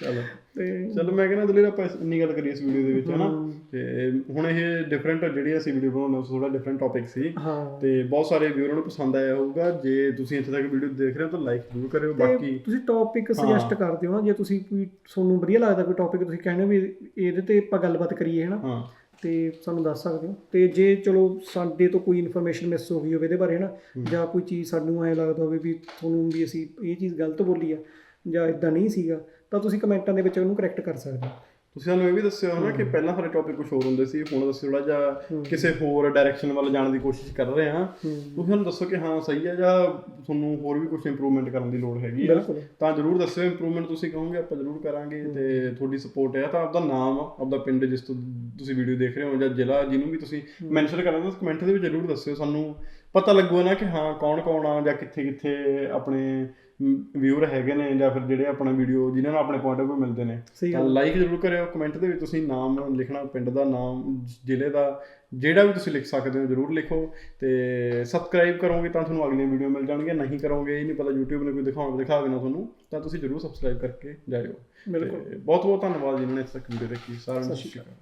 ਚਲੋ। ਤੇ ਚਲੋ ਮੈਂ ਕਹਿੰਦਾ ਦਲੇਰ ਆਪਾਂ ਇੰਨੀ ਗੱਲ ਕਰੀਏ ਇਸ ਵੀਡੀਓ ਦੇ ਵਿੱਚ ਹਨਾ? ਤੇ ਹੁਣ ਇਹ ਡਿਫਰੈਂਟ ਜਿਹੜੀ ਅਸੀਂ ਵੀਡੀਓ ਬਣਾਉਂਦੇ ਉਸ ਥੋੜਾ ਡਿਫਰੈਂਟ ਟੌਪਿਕ ਸੀ। ਤੇ ਬਹੁਤ ਸਾਰੇ ਵਿਊਅਰਾਂ ਨੂੰ ਪਸੰਦ ਆਇਆ ਹੋਊਗਾ। ਜੇ ਤੁਸੀਂ ਇੱਥੇ ਤੱਕ ਵੀਡੀਓ ਦੇਖ ਰਹੇ ਹੋ ਤਾਂ ਲਾਈਕ ਜ਼ਰੂਰ ਕਰਿਓ। ਬਾਕੀ ਤੁਸੀਂ ਟੌਪਿਕ ਸੁਜੈਸਟ ਕਰ ਦਿਓ ਨਾ ਜੇ ਤੁਸੀਂ ਕੋਈ ਤੁਹਾਨੂੰ ਵਧੀਆ ਲੱਗਦਾ ਕੋਈ ਟੌਪਿਕ ਤੁਸੀਂ ਕਹਿੰਦੇ ਹੋ ਵੀ ਇਹਦੇ ਤੇ ਆਪਾਂ ਗੱਲਬਾਤ ਕਰੀਏ ਹਨਾ? ਤੇ ਸਾਨੂੰ ਦੱਸ ਸਕਦੇ ਹੋ। ਤੇ ਜੇ ਚਲੋ ਸਾਡੇ ਤੋਂ ਕੋਈ ਇਨਫੋਰਮੇਸ਼ਨ ਮਿਸ ਹੋ ਗਈ ਹੋਵੇ ਇਹਦੇ ਬਾਰੇ ਹਨਾ? ਜਾਂ ਕੋਈ ਚੀਜ਼ ਸਾਨੂੰ ਐ ਲੱਗਦਾ ਹੋਵੇ ਵੀ ਤੁਹਾਨੂੰ ਵੀ ਅਸੀਂ ਇਹ ਚੀਜ਼ ਗਲਤ ਬੋਲੀ ਆ ਜਾਂ ਇਦਾਂ ਨਹੀਂ ਸੀਗਾ ਤਾਂ ਤੁਸੀਂ ਕਮੈਂਟਾਂ ਦੇ ਵਿੱਚ ਉਹਨੂੰ ਕਰੈਕਟ ਕਰ ਸਕਦੇ ਹੋ। ਤੁਸੀਂ ਸਾਨੂੰ ਇਹ ਵੀ ਦੱਸਿਓ ਨਾ ਕਿ ਪਹਿਲਾਂ ਸਾਡੇ ਟੌਪਿਕ ਕੁਝ ਹੋਰ ਹੁੰਦੇ ਸੀ ਹੁਣ ਅਸੀਂ ਥੋੜਾ ਜਿਹਾ ਕਿਸੇ ਹੋਰ ਡਾਇਰੈਕਸ਼ਨ ਵੱਲ ਜਾਣ ਦੀ ਕੋਸ਼ਿਸ਼ ਕਰ ਰਹੇ ਹਾਂ। ਤੁਸੀਂ ਸਾਨੂੰ ਦੱਸੋ ਕਿ ਹਾਂ ਸਹੀ ਹੈ ਜਾਂ ਤੁਹਾਨੂੰ ਹੋਰ ਵੀ ਕੁਝ ਇੰਪਰੂਵਮੈਂਟ ਕਰਨ ਦੀ ਲੋੜ ਹੈਗੀ ਬਿਲਕੁਲ। ਤਾਂ ਜਰੂਰ ਦੱਸਿਓ ਇੰਪਰੂਵਮੈਂਟ ਤੁਸੀਂ ਕਹੋਗੇ ਆਪਾਂ ਜਰੂਰ ਕਰਾਂਗੇ ਤੇ ਤੁਹਾਡੀ ਸਪੋਰਟ ਹੈ। ਤਾਂ ਆਪਦਾ ਨਾਮ ਆਪਦਾ ਪਿੰਡ ਜਿਸ ਤੋਂ ਤੁਸੀਂ ਵੀਡੀਓ ਦੇਖ ਰਹੇ ਹੋ ਜਾਂ ਜ਼ਿਲ੍ਹਾ ਜਿਹਨੂੰ ਵੀ ਤੁਸੀਂ ਮੈਂਸ਼ਨ ਕਰਨਾ ਤਾਂ ਕਮੈਂਟ ਦੇ ਵਿੱਚ ਜਰੂਰ ਦੱਸਿਓ। ਸਾਨੂੰ ਪਤਾ ਲੱਗੂਗਾ ਨਾ ਕਿ ਹਾਂ ਕੌਣ ਕੌਣ ਆ ਜਾਂ ਕਿੱਥੇ ਕਿੱਥੇ ਆਪਣੇ ਵਿਊਅਰ ਹੈਗੇ ਨੇ ਜਾਂ ਫਿਰ ਜਿਹੜੇ ਆਪਣਾ ਵੀਡੀਓ ਜਿਨ੍ਹਾਂ ਨੂੰ ਆਪਣੇ ਪੁਆਇੰਟ ਆਫ View ਮਿਲਦੇ ਨੇ ਤਾਂ ਲਾਈਕ ਜਰੂਰ ਕਰਿਓ। ਕਮੈਂਟ ਦੇ ਵਿੱਚ ਤੁਸੀਂ ਨਾਮ ਲਿਖਣਾ ਪਿੰਡ ਦਾ ਨਾਮ ਜ਼ਿਲ੍ਹੇ ਦਾ ਜਿਹੜਾ ਵੀ ਤੁਸੀਂ ਲਿਖ ਸਕਦੇ ਹੋ ਜਰੂਰ ਲਿਖੋ ਤੇ ਸਬਸਕ੍ਰਾਈਬ ਕਰੋਗੇ ਤਾਂ ਤੁਹਾਨੂੰ ਅਗਲੀਆਂ ਵੀਡੀਓ ਮਿਲ ਜਾਣਗੀਆਂ। ਨਹੀਂ ਕਰੋਗੇ ਇਹ ਨਹੀਂ ਪਤਾ YouTube ਨੇ ਕੋਈ ਦਿਖਾਉਣ ਦਿਖਾ ਦੇਣਾ ਤੁਹਾਨੂੰ ਤਾਂ ਤੁਸੀਂ ਜਰੂਰ ਸਬਸਕ੍ਰਾਈਬ ਕਰਕੇ ਜਾਇਓ। ਬਿਲਕੁਲ। ਬਹੁਤ ਬਹੁਤ ਧੰਨਵਾਦ ਜਿਨ੍ਹਾਂ ਨੇ ਇਸ ਤੱਕ ਵੀਡੀਓ ਦੇਖੀ। ਸਾਰਿਆਂ ਨੂੰ ਸਤਿ ਸ਼੍ਰੀ ਅਕਾਲ।